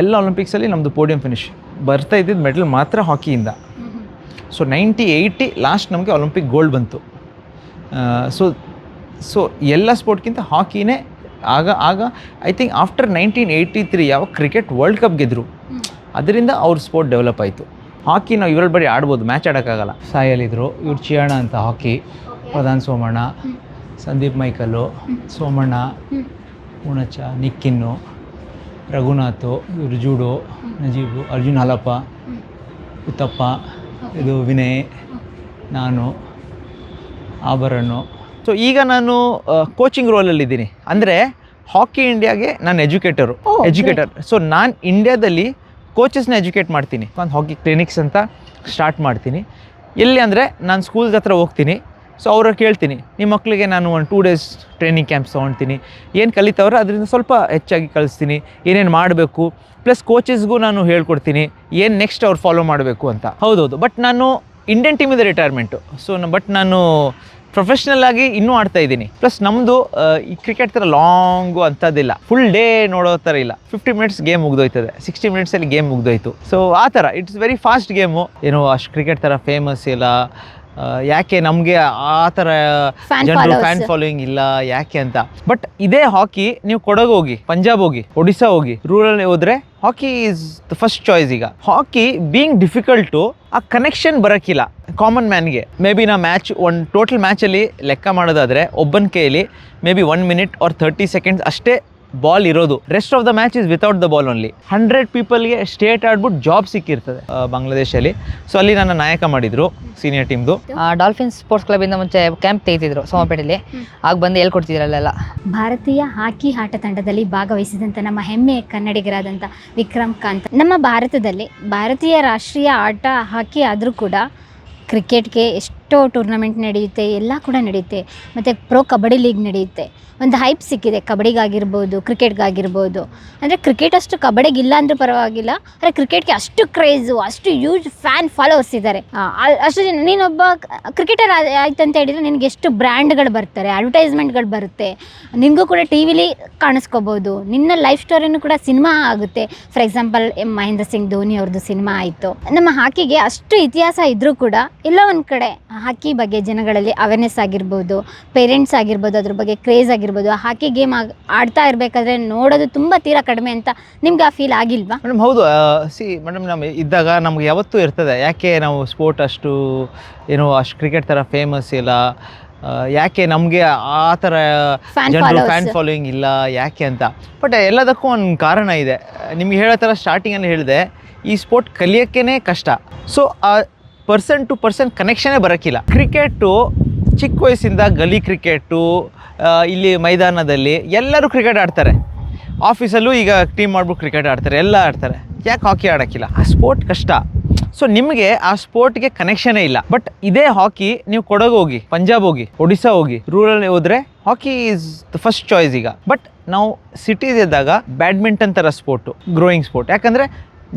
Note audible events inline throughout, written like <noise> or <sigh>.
ಎಲ್ಲ ಒಲಿಂಪಿಕ್ಸಲ್ಲಿ ನಮ್ಮದು ಪೋಡಿಯಂ ಫಿನಿಶ್ ಬರ್ತಾ ಇದ್ದಿದ್ದು ಮೆಡಲ್ ಮಾತ್ರ ಹಾಕಿಯಿಂದ ಸೊ ನೈಂಟಿ ಏಯ್ಟಿ ಲಾಸ್ಟ್ ನಮಗೆ ಒಲಿಂಪಿಕ್ ಗೋಲ್ಡ್ ಬಂತು. ಸೊ ಸೊ ಎಲ್ಲ ಸ್ಪೋರ್ಟ್ಗಿಂತ ಹಾಕಿನೇ ಆಗ ಆಗ I think after nineteen eighty three ಯಾವ ಕ್ರಿಕೆಟ್ ವರ್ಲ್ಡ್ ಕಪ್ ಗೆದ್ದರು ಅದರಿಂದ ಅವ್ರ ಸ್ಪೋರ್ಟ್ ಡೆವಲಪ್ ಆಯಿತು. ಹಾಕಿ ನಾವು ಇವರಲ್ಲಿ ಬರೀ ಆಡ್ಬೋದು ಮ್ಯಾಚ್ ಆಡೋಕ್ಕಾಗಲ್ಲ. ಸಾಯಲ್ಲಿದ್ದರು ಇವ್ರು ಚಿಯಾಣ ಅಂತ ಹಾಕಿ ಪ್ರಧಾನ್ ಸೋಮಣ್ಣ, ಸಂದೀಪ್ ಮೈಕಲ್ಲು, ಸೋಮಣ್ಣ ಉಣಚ ನಿಕ್ಕಿನ್ನು. ರಘುನಾಥು ಇವರು ಜೂಡೋ ನಜೀಬು ಅರ್ಜುನ್ ಹಾಲಪ್ಪ ಉತ್ತಪ್ಪ ಇದು ವಿನಯ್ ನಾನು ಆಭರಣು ಸೊ ಈಗ ನಾನು ಕೋಚಿಂಗ್ ರೋಲಲ್ಲಿದ್ದೀನಿ ಅಂದರೆ ಹಾಕಿ ಇಂಡಿಯಾಗೆ ನಾನು ಎಜುಕೇಟರು ಎಜುಕೇಟರ್ ಸೊ ನಾನು ಇಂಡಿಯಾದಲ್ಲಿ ಕೋಚಸ್ನ ಎಜುಕೇಟ್ ಮಾಡ್ತೀನಿ. ಒಂದು ಹಾಕಿ ಕ್ಲಿನಿಕ್ಸ್ ಅಂತ ಸ್ಟಾರ್ಟ್ ಮಾಡ್ತೀನಿ. ಎಲ್ಲಿ ಅಂದರೆ ನಾನು ಸ್ಕೂಲ್ಸ್ ಹತ್ರ ಹೋಗ್ತೀನಿ. ಸೊ ಅವ್ರ ಕೇಳ್ತೀನಿ ನಿಮ್ಮ ಮಕ್ಕಳಿಗೆ ನಾನು ಒಂದು ಟೂ ಡೇಸ್ ಟ್ರೈನಿಂಗ್ ಕ್ಯಾಂಪ್ಸ್ ತೊಗೊಳ್ತೀನಿ ಏನು ಕಲಿತವ್ರೆ ಅದರಿಂದ ಸ್ವಲ್ಪ ಹೆಚ್ಚಾಗಿ ಕಲಿಸ್ತೀನಿ ಏನೇನು ಮಾಡಬೇಕು ಪ್ಲಸ್ ಕೋಚಸ್ಗೂ ನಾನು ಹೇಳ್ಕೊಡ್ತೀನಿ. ಏನು ನೆಕ್ಸ್ಟ್ ಅವ್ರು ಫಾಲೋ ಮಾಡಬೇಕು ಅಂತ. ಹೌದೌದು ಬಟ್ ನಾನು ಇಂಡಿಯನ್ ಟೀಮಿಂದ ರಿಟೈರ್ಮೆಂಟು ಸೊ ಬಟ್ ನಾನು ಪ್ರೊಫೆಷ್ನಲ್ ಆಗಿ ಇನ್ನೂ ಆಡ್ತಾ ಇದ್ದೀನಿ. ಪ್ಲಸ್ ನಮ್ಮದು ಈ ಕ್ರಿಕೆಟ್ ಥರ ಲಾಂಗು ಅಂಥದ್ದಿಲ್ಲ. ಫುಲ್ ಡೇ ನೋಡೋ ಥರ ಇಲ್ಲ. ಫಿಫ್ಟಿ ಮಿನಿಟ್ಸ್ ಗೇಮ್ ಮುಗ್ದೋಯ್ತದೆ. ಸಿಕ್ಸ್ಟಿ ಮಿನಿಟ್ಸಲ್ಲಿ ಗೇಮ್ ಮುಗ್ದೋಯ್ತು. ಸೊ ಆ ಥರ ಇಟ್ಸ್ ವೆರಿ ಫಾಸ್ಟ್ ಗೇಮು ಏನೋ ಅಷ್ಟು ಕ್ರಿಕೆಟ್ ಥರ ಫೇಮಸ್ ಇಲ್ಲ. ಯಾಕೆ ನಮಗೆ ಆ ಥರ ಜನರು. ಫ್ಯಾನ್ ಫಾಲೋಯಿಂಗ್ ಇಲ್ಲ ಯಾಕೆ ಅಂತ. ಬಟ್ ಇದೇ ಹಾಕಿ ನೀವು ಕೊಡಗು ಹೋಗಿ ಪಂಜಾಬ್ ಹೋಗಿ ಒಡಿಸ್ಸಾ ಹೋಗಿ ರೂರಲ್ ಹೋದ್ರೆ hockey is the first choice ಈಗ. ಹಾಕಿ ಬೀಯಿಂಗ್ ಡಿಫಿಕಲ್ಟು ಆ ಕನೆಕ್ಷನ್ ಬರೋಕ್ಕಿಲ್ಲ ಕಾಮನ್ ಮ್ಯಾನ್ಗೆ ಮೇ ಬಿ ನಾ ಮ್ಯಾಚ್ ಒನ್ ಟೋಟಲ್ ಮ್ಯಾಚಲ್ಲಿ ಲೆಕ್ಕ ಮಾಡೋದಾದರೆ ಒಬ್ಬನ ಕೈಯಲ್ಲಿ maybe one minute or thirty seconds ಅಷ್ಟೇ ಬಾಲ್ ಇರೋದು. Rest of the match is without the ball only hundred ಪೀಪಲ್ಗೆ state ಆಡ್ಬಿಟ್ಟು ಜಾಬ್ ಸಿಕ್ಕಿರ್ತದೆ ಬಾಂಗ್ಲಾದೇಶಲ್ಲಿ ಸೊ ಅಲ್ಲಿ ನನ್ನ ನಾಯಕ ಮಾಡಿದ್ರು ಸೀನಿಯರ್ ಟೀಮ್ದು ಡಾಲ್ಫಿನ್ ಸ್ಪೋರ್ಟ್ಸ್ ಕ್ಲಬ್ ಇಂದ ಮುಂಚೆ ಕ್ಯಾಂಪ್ ತೆಗಿತಿದ್ರು ಸೋಮಪೇಟೆಯಲ್ಲಿ. ಆಗ ಬಂದು ಹೇಳ್ಕೊಡ್ತಿದ್ರು ಅಲ್ಲೆಲ್ಲ. ಭಾರತೀಯ ಹಾಕಿ ಆಟ ತಂಡದಲ್ಲಿ ಭಾಗವಹಿಸಿದಂಥ ನಮ್ಮ ಹೆಮ್ಮೆಯ ಕನ್ನಡಿಗರಾದಂಥ ವಿಕ್ರಮ್ ಕಾಂತ್. ನಮ್ಮ ಭಾರತದಲ್ಲಿ ಭಾರತೀಯ ರಾಷ್ಟ್ರೀಯ ಆಟ ಹಾಕಿ ಆದರೂ ಕೂಡ ಕ್ರಿಕೆಟ್ಗೆ ಎಷ್ಟೋ ಟೂರ್ನಮೆಂಟ್ ನಡೆಯುತ್ತೆ, ಎಲ್ಲ ಕೂಡ ನಡೆಯುತ್ತೆ. ಮತ್ತು ಪ್ರೋ ಕಬಡ್ಡಿ ಲೀಗ್ ನಡೆಯುತ್ತೆ. ಒಂದು ಹೈಪ್ ಸಿಕ್ಕಿದೆ, ಕಬಡ್ಡಿಗಾಗಿರ್ಬೋದು ಕ್ರಿಕೆಟ್ಗಾಗಿರ್ಬೋದು ಅಂದರೆ ಕ್ರಿಕೆಟ್ ಅಷ್ಟು ಕಬಡ್ಡಿಗೆ ಇಲ್ಲ ಅಂದರೂ ಪರವಾಗಿಲ್ಲ, ಆದರೆ ಕ್ರಿಕೆಟ್ಗೆ ಅಷ್ಟು ಕ್ರೇಜು ಅಷ್ಟು ಯೂಜ್ ಫ್ಯಾನ್ ಫಾಲೋವರ್ಸ್ ಇದ್ದಾರೆ. ಅಷ್ಟು ಜನ, ನೀನೊಬ್ಬ ಕ್ರಿಕೆಟರ್ ಆಯ್ತು ಅಂತ ಹೇಳಿದರೆ ನಿನಗೆ ಎಷ್ಟು ಬ್ರ್ಯಾಂಡ್ಗಳು ಬರ್ತಾರೆ ಅಡ್ವರ್ಟೈಸ್ಮೆಂಟ್ಗಳು ಬರುತ್ತೆ. ನಿನಗೂ ಕೂಡ ಟಿ ವಿಲಿ ಕಾಣಿಸ್ಕೋಬೋದು. ನಿನ್ನ ಲೈಫ್ ಸ್ಟೋರಿನೂ ಕೂಡ ಸಿನಿಮಾ ಆಗುತ್ತೆ. ಫಾರ್ ಎಕ್ಸಾಂಪಲ್ ಮಹೇಂದ್ರ ಸಿಂಗ್ ಧೋನಿ ಅವ್ರದ್ದು ಸಿನಿಮಾ ಆಯಿತು. ನಮ್ಮ ಹಾಕಿಗೆ ಅಷ್ಟು ಇತಿಹಾಸ ಇದ್ದರೂ ಕೂಡ ಎಲ್ಲೋ ಒಂದು ಕಡೆ ಹಾಕಿ ಬಗ್ಗೆ ಜನಗಳಲ್ಲಿ ಅವೇರ್ನೆಸ್ ಆಗಿರ್ಬೋದು ಪೇರೆಂಟ್ಸ್ ಆಗಿರ್ಬೋದು ಅದ್ರ ಬಗ್ಗೆ ಕ್ರೇಜ್ ಆಗಿರ್ಬೋದು ಹಾಕಿ ಗೇಮ್ ಆಗ ಆಡ್ತಾ ಇರಬೇಕಾದ್ರೆ ನೋಡೋದು ತುಂಬ ತೀರಾ ಕಡಿಮೆ ಅಂತ ನಿಮ್ಗೆ ಆ ಫೀಲ್ ಆಗಿಲ್ವಾ? ಮೇಡಮ್ ಹೌದು. ಸಿ ಮೇಡಮ್ ನಮ್ಮ ಇದ್ದಾಗ ನಮ್ಗೆ ಯಾವತ್ತೂ ಇರ್ತದೆ. ಯಾಕೆ ನಾವು ಸ್ಪೋರ್ಟ್ ಅಷ್ಟು ಏನು ಅಷ್ಟು ಕ್ರಿಕೆಟ್ ಥರ ಫೇಮಸ್ ಇಲ್ಲ? ಯಾಕೆ ನಮಗೆ ಆ ಥರ ಜನರು ಫ್ಯಾನ್ ಫಾಲೋಯಿಂಗ್ ಇಲ್ಲ? ಯಾಕೆ ಅಂತ? ಬಟ್ ಎಲ್ಲದಕ್ಕೂ ಒಂದು ಕಾರಣ ಇದೆ. ನಿಮಗೆ ಹೇಳೋ ಥರ ಸ್ಟಾರ್ಟಿಂಗಲ್ಲಿ ಹೇಳಿದೆ. ಈ ಸ್ಪೋರ್ಟ್ ಕಲಿಯೋಕ್ಕೇ ಕಷ್ಟ. ಸೊ ಪರ್ಸನ್ ಟು ಪರ್ಸನ್ ಕನೆಕ್ಷನೇ ಬರೋಕ್ಕಿಲ್ಲ ಕ್ರಿಕೆಟು ಚಿಕ್ಕ ವಯಸ್ಸಿಂದ ಗಲಿ ಕ್ರಿಕೆಟು ಇಲ್ಲಿ ಮೈದಾನದಲ್ಲಿ ಎಲ್ಲರೂ ಕ್ರಿಕೆಟ್ ಆಡ್ತಾರೆ. ಆಫೀಸಲ್ಲೂ ಈಗ ಟೀಮ್ ಮಾಡ್ಬಿಟ್ಟು ಕ್ರಿಕೆಟ್ ಆಡ್ತಾರೆ, ಎಲ್ಲ ಆಡ್ತಾರೆ. ಯಾಕೆ ಹಾಕಿ ಆಡೋಕ್ಕಿಲ್ಲ? ಆ ಸ್ಪೋರ್ಟ್ ಕಷ್ಟ. ಸೊ ನಿಮಗೆ ಆ ಸ್ಪೋರ್ಟ್ಗೆ ಕನೆಕ್ಷನೇ ಇಲ್ಲ. ಬಟ್ ಇದೇ ಹಾಕಿ ನೀವು ಕೊಡಗು ಹೋಗಿ, ಪಂಜಾಬ್ ಹೋಗಿ, ಒಡಿಸ್ಸಾ ಹೋಗಿ ರೂರಲ್ ಹೋದರೆ hockey is the first choice ಈಗ. ಬಟ್ ನಾವು ಸಿಟೀಸ್ ಇದ್ದಾಗ ಬ್ಯಾಡ್ಮಿಂಟನ್ ಥರ ಸ್ಪೋರ್ಟು ಗ್ರೋಯಿಂಗ್ ಸ್ಪೋರ್ಟ್ ಯಾಕಂದರೆ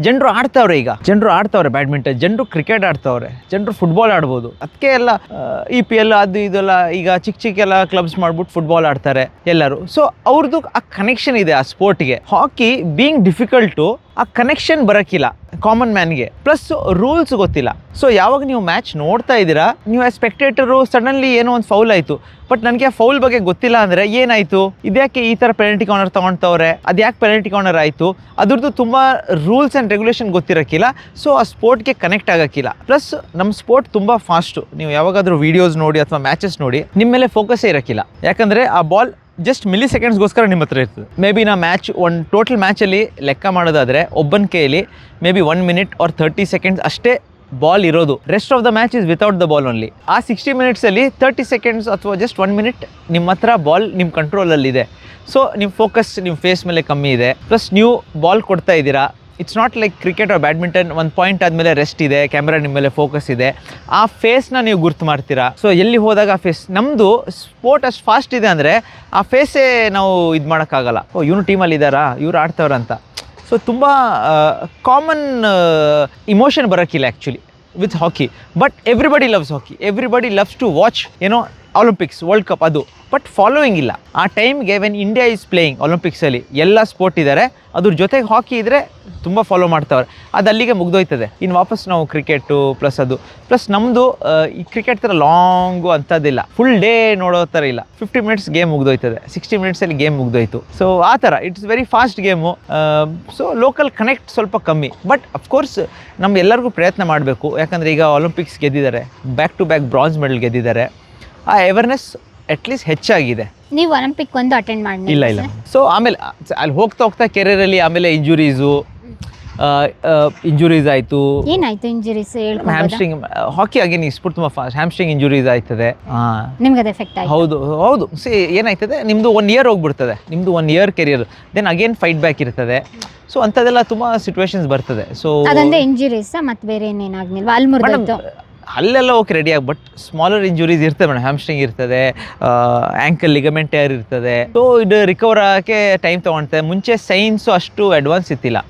ಜನರು ಆಡ್ತಾವ್ರೆ ಈಗ. ಜನರು ಆಡ್ತಾವ್ರೆ ಬ್ಯಾಡ್ಮಿಂಟನ್, ಜನರು ಕ್ರಿಕೆಟ್ ಆಡ್ತಾವ್ರೆ, ಜನರು ಫುಟ್ಬಾಲ್ ಆಡ್ಬೋದು. ಅದಕ್ಕೆ ಎಲ್ಲ ಇ ಪಿ ಎಲ್ ಅದು ಇದೆಲ್ಲ ಈಗ ಚಿಕ್ಕ ಚಿಕ್ಕ ಎಲ್ಲ ಕ್ಲಬ್ಸ್ ಮಾಡ್ಬಿಟ್ಟು ಫುಟ್ಬಾಲ್ ಆಡ್ತಾರೆ ಎಲ್ಲರೂ. ಸೊ ಅವ್ರದ್ದು ಆ ಕನೆಕ್ಷನ್ ಇದೆ ಆ ಸ್ಪೋರ್ಟ್ಗೆ ಹಾಕಿ ಬೀಯಿಂಗ್ ಡಿಫಿಕಲ್ಟು ಆ ಕನೆಕ್ಷನ್ ಬರೋಕ್ಕಿಲ್ಲ ಕಾಮನ್ ಮ್ಯಾನ್ಗೆ ಪ್ಲಸ್ ರೂಲ್ಸ್ ಗೊತ್ತಿಲ್ಲ. ಸೊ ಯಾವಾಗ ನೀವು ಮ್ಯಾಚ್ ನೋಡ್ತಾ ಇದ್ದೀರಾ, ನೀವು ಆ ಸ್ಪೆಕ್ಟೇಟರು ಸಡನ್ಲಿ ಏನೋ ಒಂದು ಫೌಲ್ ಆಯಿತು. ಬಟ್ ನನಗೆ ಆ ಫೌಲ್ ಬಗ್ಗೆ ಗೊತ್ತಿಲ್ಲ ಅಂದರೆ ಏನಾಯಿತು? ಇದ್ಯಾಕೆ ಈ ಥರ ಪೆನಲ್ಟಿ ಕಾರ್ನರ್ ತೊಗೊಳ್ತವ್ರೆ ಅದು ಯಾಕೆ ಪೆನಲ್ಟಿ ಕಾರ್ನರ್ ಆಯಿತು? ಅದ್ರದ್ದು ತುಂಬ ರೂಲ್ಸ್ ಆ್ಯಂಡ್ ರೆಗ್ಯುಲೇಷನ್ ಗೊತ್ತಿರೋಕ್ಕಿಲ್ಲ ಸೊ ಆ ಸ್ಪೋರ್ಟ್ಗೆ ಕನೆಕ್ಟ್ ಆಗೋಕ್ಕಿಲ್ಲ ಪ್ಲಸ್ ನಮ್ಮ ಸ್ಪೋರ್ಟ್ ತುಂಬ ಫಾಸ್ಟು ನೀವು ಯಾವಾಗಾದರೂ ವೀಡಿಯೋಸ್ ನೋಡಿ ಅಥವಾ ಮ್ಯಾಚಸ್ ನೋಡಿ ನಿಮ್ಮ ಮೇಲೆ ಫೋಕಸ್ಸೇ ಇರೋಕ್ಕಿಲ್ಲ ಯಾಕಂದರೆ ಆ ಬಾಲ್ ಜಸ್ಟ್ ಮಿಲಿ ಸೆಕೆಂಡ್ಸ್ಗೋಸ್ಕರ ನಿಮ್ಮ ಹತ್ರ ಇರ್ತದೆ. ಮೇ ಬಿ ನಾ ಮ್ಯಾಚ್ ಒಂದು ಟೋಟಲ್ ಮ್ಯಾಚಲ್ಲಿ ಲೆಕ್ಕ ಮಾಡೋದಾದರೆ ಒಬ್ಬನ ಕೈಯಲ್ಲಿ maybe one minute or thirty seconds ಅಷ್ಟೇ ಬಾಲ್ ಇರೋದು. Rest of the match is without the ball only ಆ ಸಿಕ್ಸ್ಟಿ ಮಿನಿಟ್ಸಲ್ಲಿ ತರ್ಟಿ ಸೆಕೆಂಡ್ಸ್ ಅಥವಾ ಜಸ್ಟ್ ಒನ್ ಮಿನಿಟ್ ನಿಮ್ಮ ಹತ್ರ ಬಾಲ್ ನಿಮ್ಮ ಕಂಟ್ರೋಲಲ್ಲಿದೆ ಸೊ ನಿಮ್ಮ ಫೋಕಸ್ ನಿಮ್ಮ ಫೇಸ್ ಮೇಲೆ ಕಮ್ಮಿ ಇದೆ. ಪ್ಲಸ್ ನೀವು ಬಾಲ್ ಕೊಡ್ತಾ ಇದ್ದೀರಾ. It's not like cricket or badminton ಒಂದು ಪಾಯಿಂಟ್ ಆದಮೇಲೆ ರೆಸ್ಟ್ ಇದೆ ಕ್ಯಾಮ್ರಾ ನಿಮ್ಮ ಮೇಲೆ ಫೋಕಸ್ ಇದೆ. ಆ ಫೇಸ್ನ ನೀವು ಗುರ್ತು ಮಾಡ್ತೀರಾ? ಸೊ ಎಲ್ಲಿ ಹೋದಾಗ ಆ ಫೇಸ್ ನಮ್ಮದು ಸ್ಪೋರ್ಟ್ ಅಷ್ಟು ಫಾಸ್ಟ್ ಇದೆ ಅಂದರೆ ಆ ಫೇಸೇ ನಾವು ಇದು ಮಾಡೋಕ್ಕಾಗಲ್ಲ. ಓ, ಇವನು ಟೀಮಲ್ಲಿ ಇದ್ದಾರಾ? ಇವ್ರು ಆಡ್ತವ್ರಂತ. ಸೊ ತುಂಬ common emotion ಬರೋಕ್ಕಿಲ್ಲ actually with hockey but everybody loves hockey everybody loves to watch ಏನೋ ಒಲಿಂಪಿಕ್ಸ್ ವರ್ಲ್ಡ್ ಕಪ್ ಅದು. ಬಟ್ ಫಾಲೋಯಿಂಗ್ ಇಲ್ಲ. ಆ ಟೈಮ್ಗೆ ವೆನ್ ಇಂಡಿಯಾ ಈಸ್ ಪ್ಲೇಯಿಂಗ್ ಒಲಿಂಪಿಕ್ಸಲ್ಲಿ ಎಲ್ಲ ಸ್ಪೋರ್ಟ್ ಇದ್ದಾರೆ ಅದ್ರ ಜೊತೆಗೆ ಹಾಕಿ ಇದ್ದರೆ ತುಂಬ ಫಾಲೋ ಮಾಡ್ತಾವ್ರೆ. ಅದು ಅಲ್ಲಿಗೆ ಮುಗ್ದೋಯ್ತದೆ. ಇನ್ನು ವಾಪಸ್ ನಾವು ಕ್ರಿಕೆಟು ಪ್ಲಸ್ ಅದು. ಪ್ಲಸ್ ನಮ್ಮದು ಈ ಕ್ರಿಕೆಟ್ ಥರ ಲಾಂಗು ಅಂಥದ್ದಿಲ್ಲ. ಫುಲ್ ಡೇ ನೋಡೋ ಥರ ಇಲ್ಲ. ಫಿಫ್ಟಿ ಮಿನಿಟ್ಸ್ ಗೇಮ್ ಮುಗ್ದೋಯ್ತದೆ. ಸಿಕ್ಸ್ಟಿ ಮಿನಿಟ್ಸಲ್ಲಿ ಗೇಮ್ ಮುಗ್ದೋಯ್ತು. ಸೊ ಆ ಥರ. It's very fast game so local connect ಸ್ವಲ್ಪ ಕಮ್ಮಿ. ಬಟ್ ಅಫ್ಕೋರ್ಸ್ ನಮ್ಮ ಎಲ್ಲರಿಗೂ ಪ್ರಯತ್ನ ಮಾಡಬೇಕು. ಯಾಕಂದರೆ ಈಗ ಒಲಿಂಪಿಕ್ಸ್ ಗೆದ್ದಿದ್ದಾರೆ. Back to back bronze medal ಗೆದ್ದಿದ್ದಾರೆ. ಆ ಅವೇರ್ನೆಸ್ ಅಟ್ಲೀಸ್ಟ್ ಹೆಚ್ಚಾಗಿದೆ. ನೀವು ಒಲಿಂಪಿಕ್ ಒಂದು ಅಟೆಂಡ್ ಮಾಡಿ ಇಲ್ಲ ಇಲ್ಲ. ಸೊ ಆಮೇಲೆ ಅಲ್ಲಿ ಹೋಗ್ತಾ ಹೋಗ್ತಾ ಕೆರಿಯರಲ್ಲಿ ಆಮೇಲೆ ಇಂಜುರೀಸು ಇಂಜುರೀಸ್ ಆಯಿತು. ಏನಾಯ್ತು injuries ham hamstring hockey again ಈ ಸ್ಪೋರ್ಟ್ ತುಂಬ ಫಾಸ್ಟ್ ಹ್ಯಾಮ್ಸ್ಟ್ರಿಂಗ್ ಇಂಜುರೀಸ್ ಆಯ್ತದೆ. ನಿಮ್ಗೆ ಅದು ಎಫೆಕ್ಟ್ ಆಯ್ತು? ಹೌದು ಹೌದು. ಸಿ ಏನಾಯ್ತದೆ? ನಿಮ್ಮದು ಒನ್ ಇಯರ್ ಹೋಗ್ಬಿಡ್ತದೆ. ನಿಮ್ಮದು one year career then again fight back ಇರ್ತದೆ. ಸೊ ಅಂಥದ್ದೆಲ್ಲ ತುಂಬ ಸಿಚುವೇಶನ್ಸ್ ಬರ್ತದೆ. ಸೊ ಅದೊಂದೇ ಇಂಜುರೀಸ್ ಮತ್ತೆ ಬೇರೆ ಏನೇನಾಗ್ಲಿಲ್ವಾ ಅಲ್ಲಿ ಅಲ್ಲೆಲ್ಲ ಓಕೆ ರೆಡಿ ಆಗಿ ಬಟ್ ಸ್ಮಾಲರ್ ಇಂಜುರೀಸ್ ಇರ್ತದೆ ಮೇಡಮ್ ಹ್ಯಾಮ್ಸ್ಟ್ರಿಂಗ್ ಇರ್ತದೆ ಆ್ಯಂಕಲ್ ಲಿಗಮೆಂಟ್ ಏರ್ ಇರ್ತದೆ. ಸೊ ಇದು ರಿಕವರ್ ಆಗೋಕ್ಕೆ ಟೈಮ್ ತೊಗೊಳ್ತದೆ. ಮುಂಚೆ ಸೈನ್ಸು ಅಷ್ಟು ಅಡ್ವಾನ್ಸ್ ಇತ್ತಿಲ್ಲ.